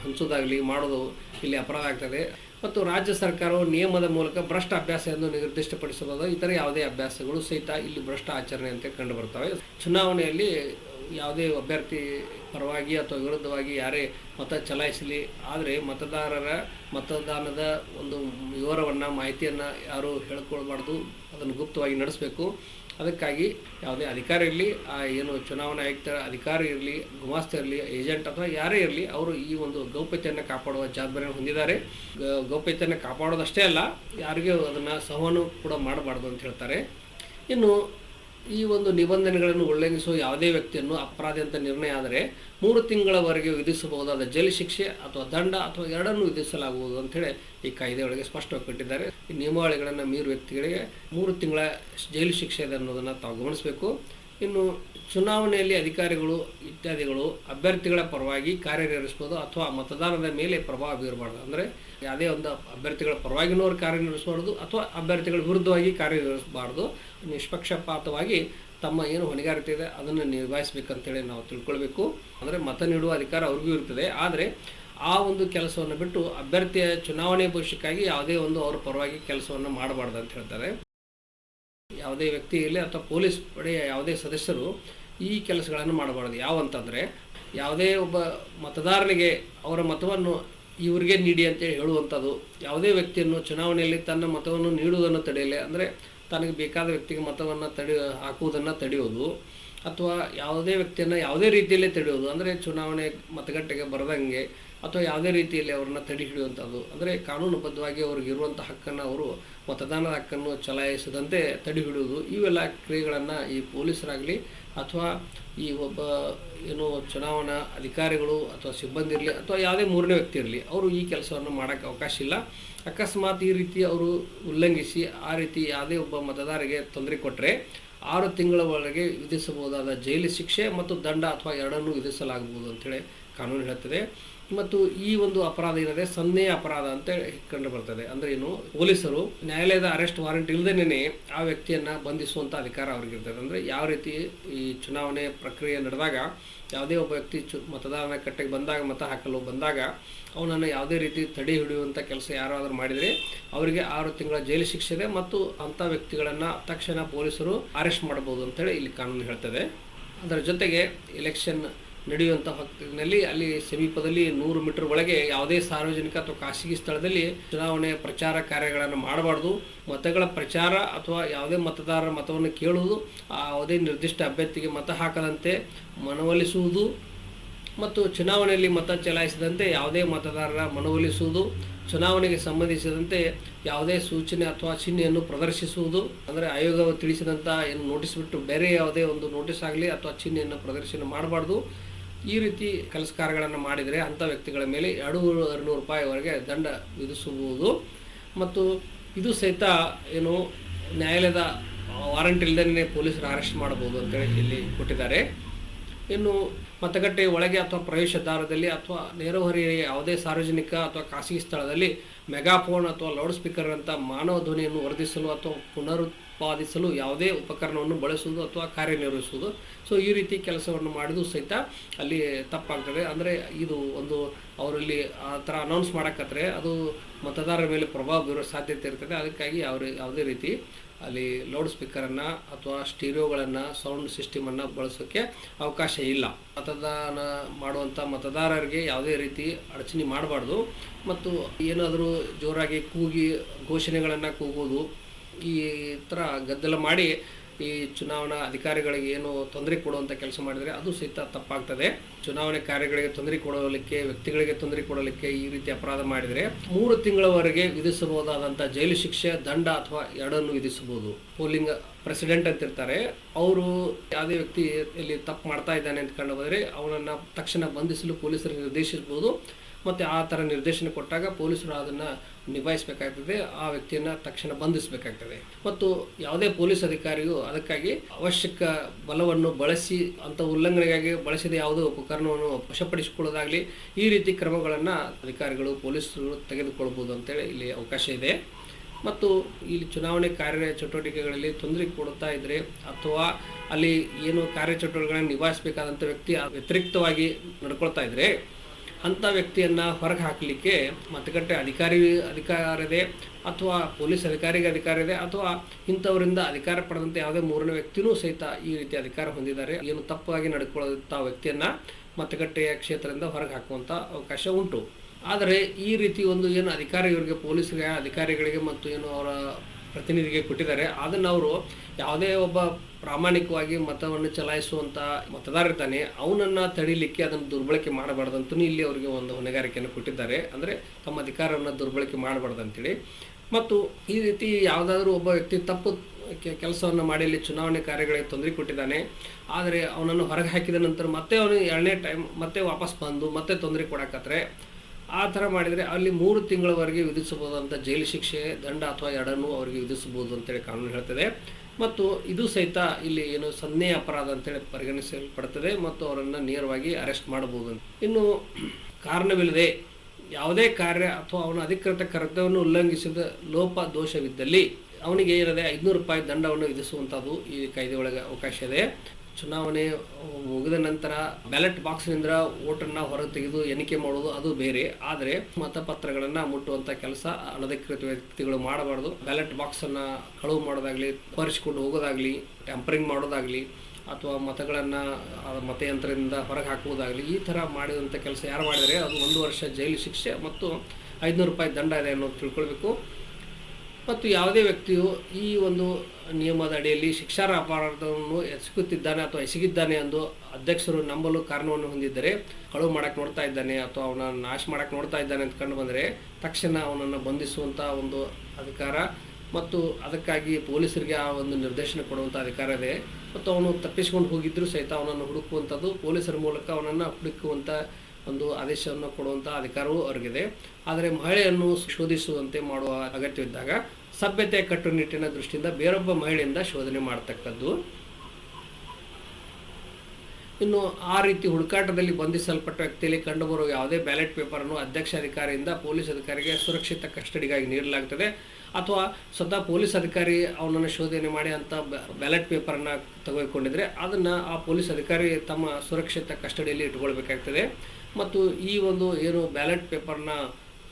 ಹಂಚೋದಾಗಲಿ ಮಾಡೋದು ಇಲ್ಲಿ ಅಪರಾಧ ಆಗ್ತದೆ. ಮತ್ತು ರಾಜ್ಯ ಸರ್ಕಾರವು ನಿಯಮದ ಮೂಲಕ ಭ್ರಷ್ಟ ಅಭ್ಯಾಸ ಎಂದು ನಿರ್ದಿಷ್ಟಪಡಿಸಬಹುದು ಇತರ ಯಾವುದೇ ಅಭ್ಯಾಸಗಳು ಸಹಿತ ಇಲ್ಲಿ ಭ್ರಷ್ಟ ಆಚರಣೆ ಅಂತ ಕಂಡು ಬರ್ತವೆ. ಚುನಾವಣೆಯಲ್ಲಿ ಯಾವುದೇ ಅಭ್ಯರ್ಥಿ ಪರವಾಗಿ ಅಥವಾ ವಿರುದ್ಧವಾಗಿ ಯಾರೇ ಮತ ಚಲಾಯಿಸಲಿ, ಆದರೆ ಮತದಾರರ ಮತದಾನದ ಒಂದು ವಿವರವನ್ನು, ಮಾಹಿತಿಯನ್ನು ಯಾರೂ ಹೇಳ್ಕೊಳ್ಬಾರ್ದು. ಅದನ್ನು ಗುಪ್ತವಾಗಿ ನಡೆಸಬೇಕು. ಅದಕ್ಕಾಗಿ ಯಾವುದೇ ಅಧಿಕಾರಿ ಇರಲಿ, ಆ ಏನು ಚುನಾವಣಾ ಆಯುಕ್ತರ ಅಧಿಕಾರಿ ಇರಲಿ, ಗುಮಾಸ್ತ ಇರಲಿ, ಏಜೆಂಟ್ ಅಥವಾ ಯಾರೇ ಇರಲಿ, ಅವರು ಈ ಒಂದು ಗೌಪ್ಯತೆಯನ್ನು ಕಾಪಾಡುವ ಜವಾಬ್ದಾರಿಯನ್ನು ಹೊಂದಿದ್ದಾರೆ. ಗೌಪ್ಯತೆಯನ್ನು ಕಾಪಾಡೋದಷ್ಟೇ ಅಲ್ಲ, ಯಾರಿಗೂ ಅದನ್ನು ಸಂವಹನ ಕೂಡ ಮಾಡಬಾರ್ದು ಅಂತ ಹೇಳ್ತಾರೆ. ಇನ್ನು ಈ ಒಂದು ನಿಬಂಧನೆಗಳನ್ನು ಉಲ್ಲಂಘಿಸುವ ಯಾವುದೇ ವ್ಯಕ್ತಿಯನ್ನು ಅಪರಾಧಿ ಅಂತ ನಿರ್ಣಯ ಆದರೆ ಮೂರು ತಿಂಗಳವರೆಗೆ ವಿಧಿಸಬಹುದಾದ ಜೈಲು ಶಿಕ್ಷೆ ಅಥವಾ ದಂಡ ಅಥವಾ ಎರಡನ್ನೂ ವಿಧಿಸಲಾಗುವುದು ಅಂತೇಳಿ ಈ ಕಾಯ್ದೆಯೊಳಗೆ ಸ್ಪಷ್ಟವಾಗಿ ಕೊಟ್ಟಿದ್ದಾರೆ. ಈ ನಿಯಮಾವಳಿಗಳನ್ನು ಮೀರು ವ್ಯಕ್ತಿಗಳಿಗೆ ಮೂರು ತಿಂಗಳ ಜೈಲು ಶಿಕ್ಷೆ ಇದೆ ಅನ್ನೋದನ್ನು ತಾವು ಗಮನಿಸಬೇಕು. ಇನ್ನು ಚುನಾವಣೆಯಲ್ಲಿ ಅಧಿಕಾರಿಗಳು ಇತ್ಯಾದಿಗಳು ಅಭ್ಯರ್ಥಿಗಳ ಪರವಾಗಿ ಕಾರ್ಯನಿರ್ವಹಿಸ್ಬೋದು ಅಥವಾ ಮತದಾನದ ಮೇಲೆ ಪ್ರಭಾವ ಬೀರಬಾರ್ದು. ಅಂದರೆ ಯಾವುದೇ ಒಂದು ಅಭ್ಯರ್ಥಿಗಳ ಪರವಾಗಿನೂ ಅವ್ರು ಕಾರ್ಯನಿರ್ವಹಿಸಬಾರ್ದು ಅಥವಾ ಅಭ್ಯರ್ಥಿಗಳ ವಿರುದ್ಧವಾಗಿ ಕಾರ್ಯನಿರ್ವಹಿಸಬಾರ್ದು ನಿಷ್ಪಕ್ಷಪಾತವಾಗಿ ತಮ್ಮ ಏನು ಹೊಣೆಗಾರಿಕೆ ಇದೆ ಅದನ್ನು ನಿಭಾಯಿಸಬೇಕಂತೇಳಿ ನಾವು ತಿಳ್ಕೊಳ್ಬೇಕು. ಅಂದರೆ ಮತ ನೀಡುವ ಅಧಿಕಾರ ಅವ್ರಿಗೂ ಇರ್ತದೆ. ಆದರೆ ಆ ಒಂದು ಕೆಲಸವನ್ನು ಬಿಟ್ಟು ಅಭ್ಯರ್ಥಿಯ ಚುನಾವಣೆ ಭವಿಷ್ಯಕ್ಕಾಗಿ ಯಾವುದೇ ಒಂದು ಅವರ ಪರವಾಗಿ ಕೆಲಸವನ್ನು ಮಾಡಬಾರ್ದು ಅಂತ ಹೇಳ್ತಾರೆ. ಯಾವುದೇ ವ್ಯಕ್ತಿ ಇರಲಿ ಅಥವಾ ಪೊಲೀಸ್ ಪಡೆಯ ಯಾವುದೇ ಸದಸ್ಯರು ಈ ಕೆಲಸಗಳನ್ನು ಮಾಡಬಾರ್ದು. ಯಾವಂತಂದರೆ ಯಾವುದೇ ಒಬ್ಬ ಮತದಾರನಿಗೆ ಅವರ ಮತವನ್ನು ಇವರಿಗೆ ನೀಡಿ ಅಂತೇಳಿ ಹೇಳುವಂಥದ್ದು. ಯಾವುದೇ ವ್ಯಕ್ತಿಯನ್ನು ಚುನಾವಣೆಯಲ್ಲಿ ತನ್ನ ಮತವನ್ನು ನೀಡುವುದನ್ನು ತಡೆಯಲಿ. ಅಂದರೆ ತನಗೆ ಬೇಕಾದ ವ್ಯಕ್ತಿಗೆ ಮತವನ್ನು ತಡೆ, ಹಾಕುವುದನ್ನು ತಡೆಯೋದು. ಅಥವಾ ಯಾವುದೇ ವ್ಯಕ್ತಿಯನ್ನು ಯಾವುದೇ ರೀತಿಯಲ್ಲೇ ತಡೆಯೋದು. ಅಂದರೆ ಚುನಾವಣೆ ಮತಗಟ್ಟೆಗೆ ಬರದಂಗೆ ಅಥವಾ ಯಾವುದೇ ರೀತಿಯಲ್ಲಿ ಅವ್ರನ್ನ ತಡೆ ಹಿಡಿಯುವಂಥದ್ದು. ಅಂದರೆ ಕಾನೂನುಬದ್ಧವಾಗಿ ಅವ್ರಿಗೆ ಇರುವಂಥ ಹಕ್ಕನ್ನು ಅವರು ಮತದಾನದ ಹಕ್ಕನ್ನು ಚಲಾಯಿಸದಂತೆ ತಡೆ ಹಿಡಿಯುವುದು. ಇವೆಲ್ಲ ಕ್ರಿಯೆಗಳನ್ನು ಈ ಪೊಲೀಸರಾಗಲಿ ಅಥವಾ ಈ ಒಬ್ಬ ಏನು ಚುನಾವಣಾ ಅಧಿಕಾರಿಗಳು ಅಥವಾ ಸಿಬ್ಬಂದಿ ಇರಲಿ ಅಥವಾ ಯಾವುದೇ ಮೂರನೇ ವ್ಯಕ್ತಿ ಇರಲಿ, ಅವರು ಈ ಕೆಲಸವನ್ನು ಮಾಡೋಕ್ಕೆ ಅವಕಾಶ ಇಲ್ಲ. ಅಕಸ್ಮಾತ್ ಈ ರೀತಿ ಅವರು ಉಲ್ಲಂಘಿಸಿ ಆ ರೀತಿ ಯಾವುದೇ ಒಬ್ಬ ಮತದಾರರಿಗೆ ತೊಂದರೆ ಕೊಟ್ಟರೆ ಆರು ತಿಂಗಳ ಒಳಗೆ ವಿಧಿಸಬಹುದಾದ ಜೈಲು ಶಿಕ್ಷೆ ಮತ್ತು ದಂಡ ಅಥವಾ ಎರಡನ್ನೂ ವಿಧಿಸಲಾಗಬಹುದು ಅಂತೇಳಿ ಕಾನೂನು ಹೇಳುತ್ತದೆ ಮತ್ತು ಈ ಒಂದು ಅಪರಾಧ ಏನಿದೆ? ಸನ್ನೆಯ ಅಪರಾಧ ಅಂತ ಕಂಡು ಬರ್ತದೆ. ಅಂದ್ರೆ ಏನು? ಪೊಲೀಸರು ನ್ಯಾಯಾಲಯದ ಅರೆಸ್ಟ್ ವಾರೆಂಟ್ ಇಲ್ಲದೇನೆ ಆ ವ್ಯಕ್ತಿಯನ್ನ ಬಂಧಿಸುವಂತ ಅಧಿಕಾರ ಅವ್ರಿಗಿರ್ತದೆ ಅಂದ್ರೆ ಯಾವ ರೀತಿ ಈ ಚುನಾವಣೆ ಪ್ರಕ್ರಿಯೆ ನಡೆದಾಗ ಯಾವುದೇ ಒಬ್ಬ ವ್ಯಕ್ತಿ ಚು ಕಟ್ಟೆಗೆ ಬಂದಾಗ, ಮತ ಹಾಕಲು ಬಂದಾಗ ಅವನನ್ನು ಯಾವುದೇ ರೀತಿ ತಡೆ ಹಿಡಿಯುವಂಥ ಕೆಲಸ ಯಾರಾದರೂ ಮಾಡಿದರೆ ಅವರಿಗೆ ಆರು ತಿಂಗಳ ಜೈಲು ಶಿಕ್ಷೆ ಇದೆ ಮತ್ತು ಅಂಥ ವ್ಯಕ್ತಿಗಳನ್ನು ತಕ್ಷಣ ಪೊಲೀಸರು ಅರೆಸ್ಟ್ ಮಾಡಬಹುದು ಅಂತೇಳಿ ಇಲ್ಲಿ ಕಾನೂನು ಹೇಳ್ತದೆ. ಅದರ ಜೊತೆಗೆ ಎಲೆಕ್ಷನ್ ನಡೆಯುವಂಥ ಹೊತ್ತಿನಲ್ಲಿ ಅಲ್ಲಿ ಸಮೀಪದಲ್ಲಿ ನೂರು ಮೀಟರ್ ಒಳಗೆ ಯಾವುದೇ ಸಾರ್ವಜನಿಕ ಅಥವಾ ಖಾಸಗಿ ಸ್ಥಳದಲ್ಲಿ ಚುನಾವಣೆ ಪ್ರಚಾರ ಕಾರ್ಯಗಳನ್ನು ಮಾಡಬಾರ್ದು. ಮತಗಳ ಪ್ರಚಾರ ಅಥವಾ ಯಾವುದೇ ಮತದಾರರ ಮತವನ್ನು ಕೇಳುವುದು ಯಾವುದೇ ನಿರ್ದಿಷ್ಟ ಅಭ್ಯರ್ಥಿಗೆ ಮತ ಹಾಕದಂತೆ ಮನವೊಲಿಸುವುದು ಮತ್ತು ಚುನಾವಣೆಯಲ್ಲಿ ಮತ ಚಲಾಯಿಸಿದಂತೆ ಯಾವುದೇ ಮತದಾರರ ಮನವೊಲಿಸುವುದು, ಚುನಾವಣೆಗೆ ಸಂಬಂಧಿಸಿದಂತೆ ಯಾವುದೇ ಸೂಚನೆ ಅಥವಾ ಚಿಹ್ನೆಯನ್ನು ಪ್ರದರ್ಶಿಸುವುದು, ಅಂದರೆ ಆಯೋಗ ತಿಳಿಸಿದಂಥ ಏನು ನೋಟಿಸ್ ಬಿಟ್ಟು ಬೇರೆ ಯಾವುದೇ ಒಂದು ನೋಟಿಸ್ ಆಗಲಿ ಅಥವಾ ಚಿಹ್ನೆಯನ್ನು ಪ್ರದರ್ಶನ ಮಾಡಬಾರ್ದು. ಈ ರೀತಿ ಕೆಲಸ ಕಾರ್ಯಗಳನ್ನು ಮಾಡಿದರೆ ಅಂಥ ವ್ಯಕ್ತಿಗಳ ಮೇಲೆ ಎರಡು ನೂರು ರೂಪಾಯಿವರೆಗೆ ದಂಡ ವಿಧಿಸಬಹುದು. ಮತ್ತು ಇದು ಸಹಿತ ಏನು ನ್ಯಾಯಾಲಯದ ವಾರಂಟ್ ಇಲ್ಲದೇ ಪೊಲೀಸರು ಅರೆಸ್ಟ್ ಮಾಡಬಹುದು ಅಂತೇಳಿ ಇಲ್ಲಿ ಕೊಟ್ಟಿದ್ದಾರೆ. ಇನ್ನು ಮತಗಟ್ಟೆ ಒಳಗೆ ಅಥವಾ ಪ್ರವೇಶ ದ್ವಾರದಲ್ಲಿ ಅಥವಾ ನೆರೆಹೊರೆಯ ಯಾವುದೇ ಸಾರ್ವಜನಿಕ ಅಥವಾ ಖಾಸಗಿ ಸ್ಥಳದಲ್ಲಿ ಮೆಗಾಫೋನ್ ಅಥವಾ ಲೌಡ್ ಸ್ಪೀಕರ್ ಅಂತ ಮಾನವ ಧ್ವನಿಯನ್ನು ವರ್ಧಿಸಲು ಅಥವಾ ಪುನರುತ್ಪಾದಿಸಲು ಯಾವುದೇ ಉಪಕರಣವನ್ನು ಬಳಸುವುದು ಅಥವಾ ಕಾರ್ಯನಿರ್ವಹಿಸುವುದು. ಸೊ ಈ ರೀತಿ ಕೆಲಸವನ್ನು ಮಾಡಿದ್ರು ಸಹಿತ ಅಲ್ಲಿ ತಪ್ಪಾಗ್ತದೆ. ಅಂದರೆ ಇದು ಒಂದು ಅವರಲ್ಲಿ ಆ ಥರ ಅನೌನ್ಸ್ ಮಾಡಕತ್ರೆ ಅದು ಮತದಾರರ ಮೇಲೆ ಪ್ರಭಾವ ಬೀರೋ ಸಾಧ್ಯತೆ ಇರ್ತದೆ. ಅದಕ್ಕಾಗಿ ಅವರು ಯಾವುದೇ ರೀತಿ ಅಲ್ಲಿ ಲೌಡ್ ಸ್ಪೀಕರನ್ನು ಅಥವಾ ಸ್ಟೀರಿಯೋಗಳನ್ನು, ಸೌಂಡ್ ಸಿಸ್ಟಮನ್ನು ಬಳಸೋಕ್ಕೆ ಅವಕಾಶ ಇಲ್ಲ. ಮತದಾನ ಮಾಡುವಂಥ ಮತದಾರರಿಗೆ ಯಾವುದೇ ರೀತಿ ಅಡಚಣೆ ಮಾಡಬಾರ್ದು. ಮತ್ತು ಏನಾದರೂ ಜೋರಾಗಿ ಕೂಗಿ ಘೋಷಣೆಗಳನ್ನು ಕೂಗೋದು ಈ ಥರ ಗದ್ದಲ ಮಾಡಿ ಈ ಚುನಾವಣಾ ಅಧಿಕಾರಿಗಳಿಗೆ ಏನು ತೊಂದರೆ ಕೊಡುವಂಥ ಕೆಲಸ ಮಾಡಿದರೆ ಅದು ಸಹಿತ ತಪ್ಪಾಗ್ತದೆ. ಚುನಾವಣೆ ಕಾರ್ಯಗಳಿಗೆ ತೊಂದರೆ ಕೊಡಲಿಕ್ಕೆ, ವ್ಯಕ್ತಿಗಳಿಗೆ ತೊಂದರೆ ಕೊಡಲಿಕ್ಕೆ ಈ ರೀತಿ ಅಪರಾಧ ಮಾಡಿದರೆ ಮೂರು ತಿಂಗಳವರೆಗೆ ವಿಧಿಸಬಹುದಾದಂಥ ಜೈಲು ಶಿಕ್ಷೆ, ದಂಡ ಅಥವಾ ಎರಡನ್ನು ವಿಧಿಸಬಹುದು. ಪೋಲಿಂಗ್ ಪ್ರೆಸಿಡೆಂಟ್ ಅಂತ ಇರ್ತಾರೆ ಅವರು ಯಾವುದೇ ವ್ಯಕ್ತಿ ಇಲ್ಲಿ ತಪ್ಪು ಮಾಡ್ತಾ ಇದ್ದಾನೆ ಅಂತ ಕಂಡು ಬಂದರೆ ಅವನನ್ನು ತಕ್ಷಣ ಬಂಧಿಸಲು ಪೊಲೀಸರು ನಿರ್ದೇಶಿಸಬಹುದು. ಮತ್ತು ಆ ಥರ ನಿರ್ದೇಶನ ಕೊಟ್ಟಾಗ ಪೊಲೀಸರು ಅದನ್ನು ನಿಭಾಯಿಸಬೇಕಾಗ್ತದೆ, ಆ ವ್ಯಕ್ತಿಯನ್ನು ತಕ್ಷಣ ಬಂಧಿಸಬೇಕಾಗ್ತದೆ. ಮತ್ತು ಯಾವುದೇ ಪೊಲೀಸ್ ಅಧಿಕಾರಿಯು ಅದಕ್ಕಾಗಿ ಅವಶ್ಯಕ ಬಲವನ್ನು ಬಳಸಿ ಅಂಥ ಉಲ್ಲಂಘನೆಗಾಗಿ ಬಳಸಿದ ಯಾವುದೇ ಉಪಕರಣವನ್ನು ವಶಪಡಿಸಿಕೊಳ್ಳೋದಾಗಲಿ, ಈ ರೀತಿ ಕ್ರಮಗಳನ್ನು ಅಧಿಕಾರಿಗಳು, ಪೊಲೀಸರು ತೆಗೆದುಕೊಳ್ಬೋದು ಅಂತೇಳಿ ಇಲ್ಲಿ ಅವಕಾಶ ಇದೆ. ಮತ್ತು ಇಲ್ಲಿ ಚುನಾವಣೆ ಕಾರ್ಯ ಚಟುವಟಿಕೆಗಳಲ್ಲಿ ತೊಂದರೆ ಕೊಡುತ್ತಾ ಇದ್ದರೆ ಅಥವಾ ಅಲ್ಲಿ ಏನು ಕಾರ್ಯಚಟುವಟಿಕೆಗಳನ್ನು ನಿಭಾಯಿಸಬೇಕಾದಂಥ ವ್ಯಕ್ತಿ ವ್ಯತಿರಿಕ್ತವಾಗಿ ನಡ್ಕೊಳ್ತಾ ಇದ್ದರೆ ಅಂಥ ವ್ಯಕ್ತಿಯನ್ನು ಹೊರಗೆ ಹಾಕಲಿಕ್ಕೆ ಮತಗಟ್ಟೆ ಅಧಿಕಾರಿ, ಅಧಿಕಾರದೆ ಅಥವಾ ಪೊಲೀಸ್ ಅಧಿಕಾರಿಗೆ ಅಧಿಕಾರ ಇದೆ ಅಥವಾ ಇಂಥವರಿಂದ ಅಧಿಕಾರ ಪಡೆದಂಥ ಯಾವುದೇ ಮೂರನೇ ವ್ಯಕ್ತಿನೂ ಸಹಿತ ಈ ರೀತಿ ಅಧಿಕಾರ ಹೊಂದಿದ್ದಾರೆ. ಏನು ತಪ್ಪಾಗಿ ನಡ್ಕೊಳ್ಳುವಂಥ ವ್ಯಕ್ತಿಯನ್ನು ಮತಗಟ್ಟೆಯ ಕ್ಷೇತ್ರದಿಂದ ಹೊರಗೆ ಹಾಕುವಂಥ ಅವಕಾಶ ಉಂಟು. ಆದರೆ ಈ ರೀತಿ ಒಂದು ಏನು ಅಧಿಕಾರ ಇವರಿಗೆ ಪೊಲೀಸರಿಗೆ ಅಧಿಕಾರಿಗಳಿಗೆ ಮತ್ತು ಏನು ಅವರ ಪ್ರತಿನಿಧಿಗೆ ಕೊಟ್ಟಿದ್ದಾರೆ. ಅದನ್ನು ಅವರು ಯಾವುದೇ ಒಬ್ಬ ಪ್ರಾಮಾಣಿಕವಾಗಿ ಮತವನ್ನು ಮತದಾರ ಇರ್ತಾನೆ ಅವನನ್ನು ತಡಿಲಿಕ್ಕೆ ಅದನ್ನು ದುರ್ಬಳಕೆ ಮಾಡಬಾರ್ದಂತೂ ಇಲ್ಲಿ ಅವರಿಗೆ ಒಂದು ಹೊಣೆಗಾರಿಕೆಯನ್ನು ಕೊಟ್ಟಿದ್ದಾರೆ. ಅಂದರೆ ತಮ್ಮ ಅಧಿಕಾರವನ್ನು ದುರ್ಬಳಕೆ ಮಾಡಬಾರ್ದು ಅಂತೇಳಿ ಮತ್ತು ಈ ರೀತಿ ಯಾವುದಾದ್ರೂ ಒಬ್ಬ ವ್ಯಕ್ತಿ ತಪ್ಪು ಕೆಲಸವನ್ನು ಮಾಡಿ ಇಲ್ಲಿ ಚುನಾವಣೆ ಕಾರ್ಯಗಳಿಗೆ ತೊಂದರೆ ಕೊಟ್ಟಿದ್ದಾನೆ. ಆದರೆ ಅವನನ್ನು ಹೊರಗೆ ಹಾಕಿದ ನಂತರ ಮತ್ತೆ ಅವನು ಎರಡನೇ ಟೈಮ್ ಮತ್ತೆ ವಾಪಸ್ ಬಂದು ಮತ್ತೆ ತೊಂದರೆ ಕೊಡಕತ್ರೆ. ಆ ಥರ ಮಾಡಿದರೆ ಅಲ್ಲಿ ಮೂರು ತಿಂಗಳವರೆಗೆ ವಿಧಿಸಬಹುದಂಥ ಜೈಲು ಶಿಕ್ಷೆ, ದಂಡ ಅಥವಾ ಎರಡನ್ನೂ ಅವರಿಗೆ ವಿಧಿಸಬಹುದು ಅಂತೇಳಿ ಕಾನೂನು ಹೇಳ್ತದೆ. ಮತ್ತು ಇದು ಸಹಿತ ಇಲ್ಲಿ ಏನು ಸನ್ನೆ ಅಪರಾಧ ಅಂತೇಳಿ ಪರಿಗಣಿಸಲ್ಪಡ್ತದೆ ಮತ್ತು ಅವರನ್ನು ನೇರವಾಗಿ ಅರೆಸ್ಟ್ ಮಾಡಬಹುದು ಇನ್ನು ಕಾರಣವಿಲ್ಲದೆ ಯಾವುದೇ ಕಾರ್ಯ ಅಥವಾ ಅವನ ಅಧಿಕೃತ ಕರ್ತವ್ಯವನ್ನು ಉಲ್ಲಂಘಿಸಿದ ಲೋಪ ದೋಷವಿದ್ದಲ್ಲಿ ಅವನಿಗೆ ಏನಿದೆ ಐದುನೂರು ರೂಪಾಯಿ ದಂಡವನ್ನು ವಿಧಿಸುವಂಥದ್ದು ಈ ಕಾಯ್ದೆ ಒಳಗೆ ಅವಕಾಶ ಇದೆ. ಚುನಾವಣೆ ಮುಗಿದ ನಂತರ ಬ್ಯಾಲೆಟ್ ಬಾಕ್ಸ್ನಿಂದ ವೋಟನ್ನು ಹೊರಗೆ ತೆಗೆದು ಎಣಿಕೆ ಮಾಡೋದು ಅದು ಬೇರೆ. ಆದರೆ ಮತಪತ್ರಗಳನ್ನು ಮುಟ್ಟುವಂಥ ಕೆಲಸ ಅನಧಿಕೃತ ವ್ಯಕ್ತಿಗಳು ಮಾಡಬಾರ್ದು. ಬ್ಯಾಲೆಟ್ ಬಾಕ್ಸನ್ನು ಕಳುವು ಮಾಡೋದಾಗಲಿ ಪರಿಸ್ಕೊಂಡು ಹೋಗೋದಾಗಲಿ ಟ್ಯಾಂಪರಿಂಗ್ ಮಾಡೋದಾಗಲಿ, ಅಥವಾ ಮತಗಳನ್ನು ಮತಯಂತ್ರದಿಂದ ಹೊರಗೆ ಹಾಕುವುದಾಗಲಿ, ಈ ಥರ ಮಾಡಿದಂಥ ಕೆಲಸ ಯಾರು ಮಾಡಿದರೆ ಅದು ಒಂದು ವರ್ಷ ಜೈಲು ಶಿಕ್ಷೆ ಮತ್ತು ಐದುನೂರು ರೂಪಾಯಿ ದಂಡ ಇದೆ ಅನ್ನೋದು ತಿಳ್ಕೊಳ್ಬೇಕು. ಮತ್ತು ಯಾವುದೇ ವ್ಯಕ್ತಿಯು ಈ ಒಂದು ನಿಯಮದ ಅಡಿಯಲ್ಲಿ ಶಿಕ್ಷಾರ್ಹ ಅಪರಾಧವನ್ನು ಎಸಗುತ್ತಿದ್ದಾನೆ ಅಥವಾ ಎಸಗಿದ್ದಾನೆ ಎಂದು ಅಧ್ಯಕ್ಷರು ನಂಬಲು ಕಾರಣವನ್ನು ಹೊಂದಿದ್ದರೆ ಕಳುವು ಮಾಡಕ್ಕೆ ನೋಡ್ತಾ ಇದ್ದಾನೆ ಅಥವಾ ಅವನ ನಾಶ ಮಾಡಕ್ಕೆ ನೋಡ್ತಾ ಇದ್ದಾನೆ ಅಂತ ಕಂಡು ಬಂದರೆ ತಕ್ಷಣ ಅವನನ್ನು ಬಂಧಿಸುವಂಥ ಒಂದು ಅಧಿಕಾರ ಮತ್ತು ಅದಕ್ಕಾಗಿ ಪೊಲೀಸರಿಗೆ ಆ ಒಂದು ನಿರ್ದೇಶನ ಕೊಡುವಂಥ ಅಧಿಕಾರ ಇದೆ. ಮತ್ತು ಅವನು ತಪ್ಪಿಸಿಕೊಂಡು ಹೋಗಿದ್ದರೂ ಸಹಿತ ಅವನನ್ನು ಹುಡುಕುವಂಥದ್ದು ಪೊಲೀಸರ ಮೂಲಕ ಅವನನ್ನು ಹುಡುಕುವಂಥ ಒಂದು ಆದೇಶವನ್ನು ಕೊಡುವಂಥ ಅಧಿಕಾರವೂ ಅವರಿಗಿದೆ. ಆದರೆ ಮಹಿಳೆಯನ್ನು ಶೋಧಿಸುವಂತೆ ಮಾಡುವ ಅಗತ್ಯವಿದ್ದಾಗ ಸಭ್ಯತೆ ಕಟ್ಟುನಿಟ್ಟಿನ ದೃಷ್ಟಿಯಿಂದ ಬೇರೊಬ್ಬ ಮಹಿಳೆಯಿಂದ ಶೋಧನೆ ಮಾಡತಕ್ಕದ್ದು. ಇನ್ನು ಆ ರೀತಿ ಹುಡುಕಾಟದಲ್ಲಿ ಬಂಧಿಸಲ್ಪಟ್ಟ ವ್ಯಕ್ತಿಯಲ್ಲಿ ಕಂಡುಬರುವ ಯಾವುದೇ ಬ್ಯಾಲೆಟ್ ಪೇಪರನ್ನು ಅಧ್ಯಕ್ಷ ಅಧಿಕಾರಿಯಿಂದ ಪೊಲೀಸ್ ಅಧಿಕಾರಿಗೆ ಸುರಕ್ಷಿತ ಕಸ್ಟಡಿಗಾಗಿ ನೀಡಲಾಗ್ತದೆ. ಅಥವಾ ಸ್ವತಃ ಪೊಲೀಸ್ ಅಧಿಕಾರಿ ಅವನನ್ನು ಶೋಧನೆ ಮಾಡಿ ಅಂತ ಬ್ಯಾಲೆಟ್ ಪೇಪರನ್ನು ತೆಗೆದುಕೊಂಡಿದ್ರೆ ಅದನ್ನು ಆ ಪೊಲೀಸ್ ಅಧಿಕಾರಿ ತಮ್ಮ ಸುರಕ್ಷಿತ ಕಸ್ಟಡಿಯಲ್ಲಿ ಇಟ್ಕೊಳ್ಬೇಕಾಗ್ತದೆ. ಮತ್ತು ಈ ಒಂದು ಏನು ಬ್ಯಾಲೆಟ್ ಪೇಪರ್ನ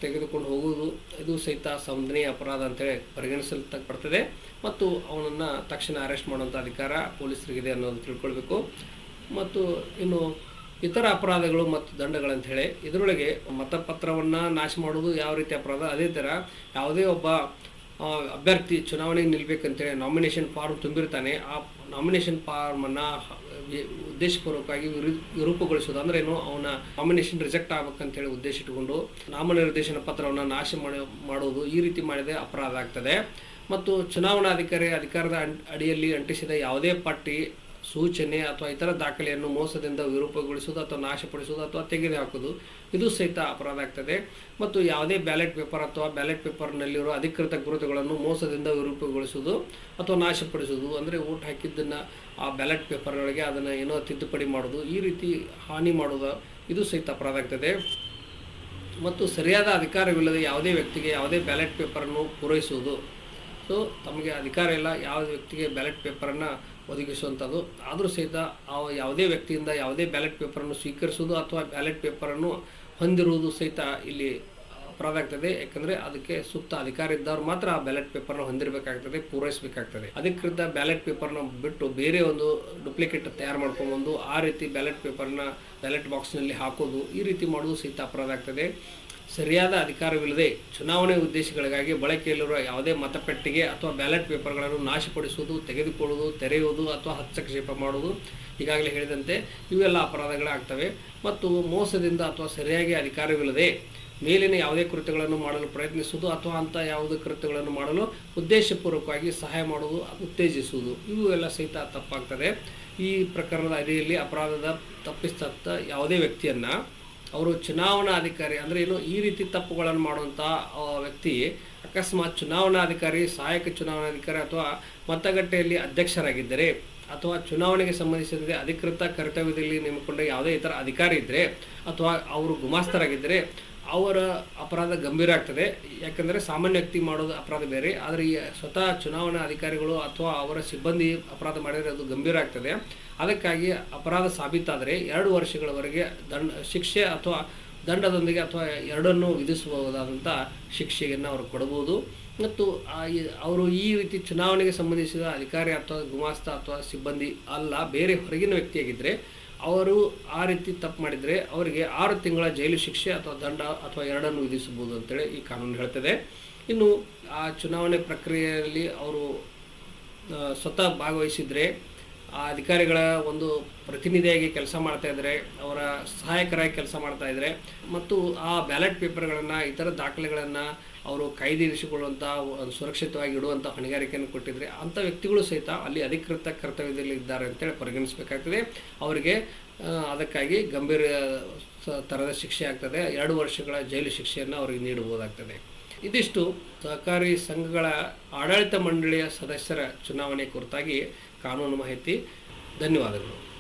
ತೆಗೆದುಕೊಂಡು ಹೋಗುವುದು, ಇದು ಸಹಿತ ಸಂಧನೀಯ ಅಪರಾಧ ಅಂತೇಳಿ ಪರಿಗಣಿಸಲ್ಪಡ್ತದೆ ಮತ್ತು ಅವನನ್ನು ತಕ್ಷಣ ಅರೆಸ್ಟ್ ಮಾಡುವಂಥ ಅಧಿಕಾರ ಪೊಲೀಸರಿಗಿದೆ ಅನ್ನೋದು ತಿಳ್ಕೊಳ್ಬೇಕು. ಮತ್ತು ಇನ್ನು ಇತರ ಅಪರಾಧಗಳು ಮತ್ತು ದಂಡಗಳಂಥೇಳಿ ಇದರೊಳಗೆ ಮತಪತ್ರವನ್ನು ನಾಶ ಮಾಡುವುದು ಯಾವ ರೀತಿ ಅಪರಾಧ? ಅದೇ ಥರ ಯಾವುದೇ ಒಬ್ಬ ಅಭ್ಯರ್ಥಿ ಚುನಾವಣೆಗೆ ನಿಲ್ಬೇಕಂತೇಳಿ ನಾಮಿನೇಷನ್ ಫಾರ್ಮ್ ತುಂಬಿರ್ತಾನೆ. ಆ ನಾಮಿನೇಷನ್ ಫಾರ್ಮನ್ನು ಉದ್ದೇಶಪೂರ್ವಕವಾಗಿ ವಿರು ವಿರೂಪಗೊಳಿಸೋದು ಅಂದ್ರೆ ಏನು, ಅವನ ನಾಮಿನೇಷನ್ ರಿಜೆಕ್ಟ್ ಆಗ್ಬೇಕಂತೇಳಿ ಉದ್ದೇಶ ಇಟ್ಟುಕೊಂಡು ನಾಮನಿರ್ದೇಶನ ಪತ್ರವನ್ನು ನಾಶ ಮಾಡಿ ಮಾಡುವುದು ಈ ರೀತಿ ಮಾಡಿದರೆ ಅಪರಾಧ ಆಗ್ತದೆ. ಮತ್ತು ಚುನಾವಣಾಧಿಕಾರಿ ಅಧಿಕಾರದ ಅಡಿಯಲ್ಲಿ ಅಂಟಿಸಿದ ಯಾವುದೇ ಪಟ್ಟಿ ಸೂಚನೆ ಅಥವಾ ಇತರ ದಾಖಲೆಯನ್ನು ಮೋಸದಿಂದ ವಿರೂಪಗೊಳಿಸುವುದು ಅಥವಾ ನಾಶಪಡಿಸುವುದು ಅಥವಾ ತೆಗೆದುಹಾಕುವುದು ಇದು ಸಹಿತ ಅಪರಾಧ ಆಗ್ತದೆ. ಮತ್ತು ಯಾವುದೇ ಬ್ಯಾಲೆಟ್ ಪೇಪರ್ ಅಥವಾ ಬ್ಯಾಲೆಟ್ ಪೇಪರ್ನಲ್ಲಿರುವ ಅಧಿಕೃತ ಗುರುತುಗಳನ್ನು ಮೋಸದಿಂದ ವಿರೂಪಗೊಳಿಸುವುದು ಅಥವಾ ನಾಶಪಡಿಸುವುದು, ಅಂದರೆ ಓಟ್ ಹಾಕಿದ್ದನ್ನು ಆ ಬ್ಯಾಲೆಟ್ ಪೇಪರ್ಗಳಿಗೆ ಅದನ್ನು ಏನೋ ತಿದ್ದುಪಡಿ ಮಾಡೋದು ಈ ರೀತಿ ಹಾನಿ ಮಾಡುವುದು, ಇದು ಸಹಿತ ಅಪರಾಧ ಆಗ್ತದೆ. ಮತ್ತು ಸರಿಯಾದ ಅಧಿಕಾರವಿಲ್ಲದೆ ಯಾವುದೇ ವ್ಯಕ್ತಿಗೆ ಯಾವುದೇ ಬ್ಯಾಲೆಟ್ ಪೇಪರನ್ನು ಪೂರೈಸುವುದು. ಸೊ, ತಮಗೆ ಅಧಿಕಾರ ಇಲ್ಲ, ಯಾವ ವ್ಯಕ್ತಿಗೆ ಬ್ಯಾಲೆಟ್ ಪೇಪರನ್ನು ಒದಗಿಸುವಂಥದ್ದು. ಆದರೂ ಸಹಿತ ಆ ಯಾವುದೇ ವ್ಯಕ್ತಿಯಿಂದ ಯಾವುದೇ ಬ್ಯಾಲೆಟ್ ಪೇಪರನ್ನು ಸ್ವೀಕರಿಸುವುದು ಅಥವಾ ಬ್ಯಾಲೆಟ್ ಪೇಪರನ್ನು ಹೊಂದಿರುವುದು ಸಹಿತ ಇಲ್ಲಿ ಅಪರಾಧ ಆಗ್ತದೆ ಯಾಕಂದರೆ ಅದಕ್ಕೆ ಸೂಕ್ತ ಅಧಿಕಾರ ಇದ್ದವ್ರು ಮಾತ್ರ ಆ ಬ್ಯಾಲೆಟ್ ಪೇಪರ್ನ ಹೊಂದಿರಬೇಕಾಗ್ತದೆ, ಪೂರೈಸಬೇಕಾಗ್ತದೆ. ಅದಕ್ಕಿಂತ ಬ್ಯಾಲೆಟ್ ಪೇಪರ್ನ ಬಿಟ್ಟು ಬೇರೆ ಒಂದು ಡುಪ್ಲಿಕೇಟ್ ತಯಾರು ಮಾಡ್ಕೊಂಬಂದು ಆ ರೀತಿ ಬ್ಯಾಲೆಟ್ ಪೇಪರ್ನ ಬ್ಯಾಲೆಟ್ ಬಾಕ್ಸ್ನಲ್ಲಿ ಹಾಕೋದು ಈ ರೀತಿ ಮಾಡೋದು ಸಹಿತ ಅಪರಾಧ ಆಗ್ತದೆ. ಸರಿಯಾದ ಅಧಿಕಾರವಿಲ್ಲದೆ ಚುನಾವಣೆ ಉದ್ದೇಶಗಳಿಗಾಗಿ ಬಳಕೆಯಲ್ಲಿರುವ ಯಾವುದೇ ಮತಪೆಟ್ಟಿಗೆ ಅಥವಾ ಬ್ಯಾಲೆಟ್ ಪೇಪರ್ಗಳನ್ನು ನಾಶಪಡಿಸುವುದು, ತೆಗೆದುಕೊಳ್ಳುವುದು, ತೆರೆಯುವುದು ಅಥವಾ ಹಸ್ತಕ್ಷೇಪ ಮಾಡುವುದು ಈಗಾಗಲೇ ಹೇಳಿದಂತೆ ಇವೆಲ್ಲ ಅಪರಾಧಗಳಾಗ್ತವೆ. ಮತ್ತು ಮೋಸದಿಂದ ಅಥವಾ ಸರಿಯಾಗಿ ಅಧಿಕಾರವಿಲ್ಲದೆ ಮೇಲಿನ ಯಾವುದೇ ಕೃತ್ಯಗಳನ್ನು ಮಾಡಲು ಪ್ರಯತ್ನಿಸುವುದು ಅಥವಾ ಅಂಥ ಯಾವುದೇ ಕೃತ್ಯಗಳನ್ನು ಮಾಡಲು ಉದ್ದೇಶಪೂರ್ವಕವಾಗಿ ಸಹಾಯ ಮಾಡುವುದು, ಉತ್ತೇಜಿಸುವುದು, ಇವು ಎಲ್ಲ ಸಹಿತ ತಪ್ಪಾಗ್ತದೆ. ಈ ಪ್ರಕರಣದ ಅಡಿಯಲ್ಲಿ ಅಪರಾಧದ ತಪ್ಪಿಸ್ತತ್ತ ಯಾವುದೇ ವ್ಯಕ್ತಿಯನ್ನು ಅವರು ಚುನಾವಣಾ ಅಧಿಕಾರಿ ಅಂದರೆ ಏನು ಈ ರೀತಿ ತಪ್ಪುಗಳನ್ನು ಮಾಡುವಂಥ ವ್ಯಕ್ತಿ ಅಕಸ್ಮಾತ್ ಚುನಾವಣಾಧಿಕಾರಿ, ಸಹಾಯಕ ಚುನಾವಣಾಧಿಕಾರಿ ಅಥವಾ ಮತಗಟ್ಟೆಯಲ್ಲಿ ಅಧ್ಯಕ್ಷರಾಗಿದ್ದರೆ ಅಥವಾ ಚುನಾವಣೆಗೆ ಸಂಬಂಧಿಸಿದಂತೆ ಅಧಿಕೃತ ಕರ್ತವ್ಯದಲ್ಲಿ ನೇಮಕೊಂಡ ಯಾವುದೇ ಇತರ ಅಧಿಕಾರಿ ಇದ್ದರೆ ಅಥವಾ ಅವರು ಗುಮಾಸ್ತರಾಗಿದ್ದರೆ ಅವರ ಅಪರಾಧ ಗಂಭೀರ ಆಗ್ತದೆ. ಯಾಕಂದರೆ ಸಾಮಾನ್ಯ ವ್ಯಕ್ತಿ ಮಾಡೋದು ಅಪರಾಧ ಬೇರೆ. ಆದರೆ ಈ ಸ್ವತಃ ಚುನಾವಣಾ ಅಧಿಕಾರಿಗಳು ಅಥವಾ ಅವರ ಸಿಬ್ಬಂದಿ ಅಪರಾಧ ಮಾಡಿದರೆ ಅದು ಗಂಭೀರ ಆಗ್ತದೆ. ಅದಕ್ಕಾಗಿ ಅಪರಾಧ ಸಾಬೀತಾದರೆ ಎರಡು ವರ್ಷಗಳವರೆಗೆ ದಂಡ, ಶಿಕ್ಷೆ ಅಥವಾ ದಂಡದೊಂದಿಗೆ ಅಥವಾ ಎರಡನ್ನೂ ವಿಧಿಸಬಹುದಾದಂಥ ಶಿಕ್ಷೆಯನ್ನು ಅವರು ಕೊಡಬಹುದು ಮತ್ತು ಅವರು ಈ ರೀತಿ ಚುನಾವಣೆಗೆ ಸಂಬಂಧಿಸಿದ ಅಧಿಕಾರಿ ಅಥವಾ ಗುಮಾಸ್ತ ಅಥವಾ ಸಿಬ್ಬಂದಿ ಅಲ್ಲ, ಬೇರೆ ಹೊರಗಿನ ವ್ಯಕ್ತಿಯಾಗಿದ್ದರೆ ಅವರು ಆ ರೀತಿ ತಪ್ಪು ಮಾಡಿದರೆ ಅವರಿಗೆ ಆರು ತಿಂಗಳ ಜೈಲು ಶಿಕ್ಷೆ ಅಥವಾ ದಂಡ ಅಥವಾ ಎರಡನ್ನು ವಿಧಿಸಬಹುದು ಅಂತೇಳಿ ಈ ಕಾನೂನು ಹೇಳ್ತದೆ. ಇನ್ನು ಆ ಚುನಾವಣೆ ಪ್ರಕ್ರಿಯೆಯಲ್ಲಿ ಅವರು ಸ್ವತಃ ಭಾಗವಹಿಸಿದರೆ ಆ ಅಧಿಕಾರಿಗಳ ಒಂದು ಪ್ರತಿನಿಧಿಯಾಗಿ ಕೆಲಸ ಮಾಡ್ತಾ ಇದ್ದಾರೆ ಅವರ ಸಹಾಯಕರಾಗಿ ಕೆಲಸ ಮಾಡ್ತಾ ಇದ್ದಾರೆ ಮತ್ತು ಆ ಬ್ಯಾಲೆಟ್ ಪೇಪರ್ಗಳನ್ನು, ಇತರ ದಾಖಲೆಗಳನ್ನು ಅವರು ಕಾಯ್ದಿರಿಸಿಕೊಳ್ಳುವಂಥ ಸುರಕ್ಷಿತವಾಗಿ ಇಡುವಂಥ ಹೊಣೆಗಾರಿಕೆಯನ್ನು ಕೊಟ್ಟಿದ್ರೆ, ಅಂಥ ವ್ಯಕ್ತಿಗಳು ಸಹಿತ ಅಲ್ಲಿ ಅಧಿಕೃತ ಕರ್ತವ್ಯದಲ್ಲಿ ಇದ್ದಾರೆ ಅಂತೇಳಿ ಪರಿಗಣಿಸಬೇಕಾಗ್ತದೆ. ಅವರಿಗೆ ಅದಕ್ಕಾಗಿ ಗಂಭೀರ ಥರದ ಶಿಕ್ಷೆ ಆಗ್ತದೆ. ಎರಡು ವರ್ಷಗಳ ಜೈಲು ಶಿಕ್ಷೆಯನ್ನು ಅವರಿಗೆ ನೀಡಬಹುದಾಗ್ತದೆ. ಇದಿಷ್ಟು ಸಹಕಾರಿ ಸಂಘಗಳ ಆಡಳಿತ ಮಂಡಳಿಯ ಸದಸ್ಯರ ಚುನಾವಣೆ ಕುರಿತಾಗಿ ಕಾನೂನು ಮಾಹಿತಿ ಧನ್ಯವಾದಗಳು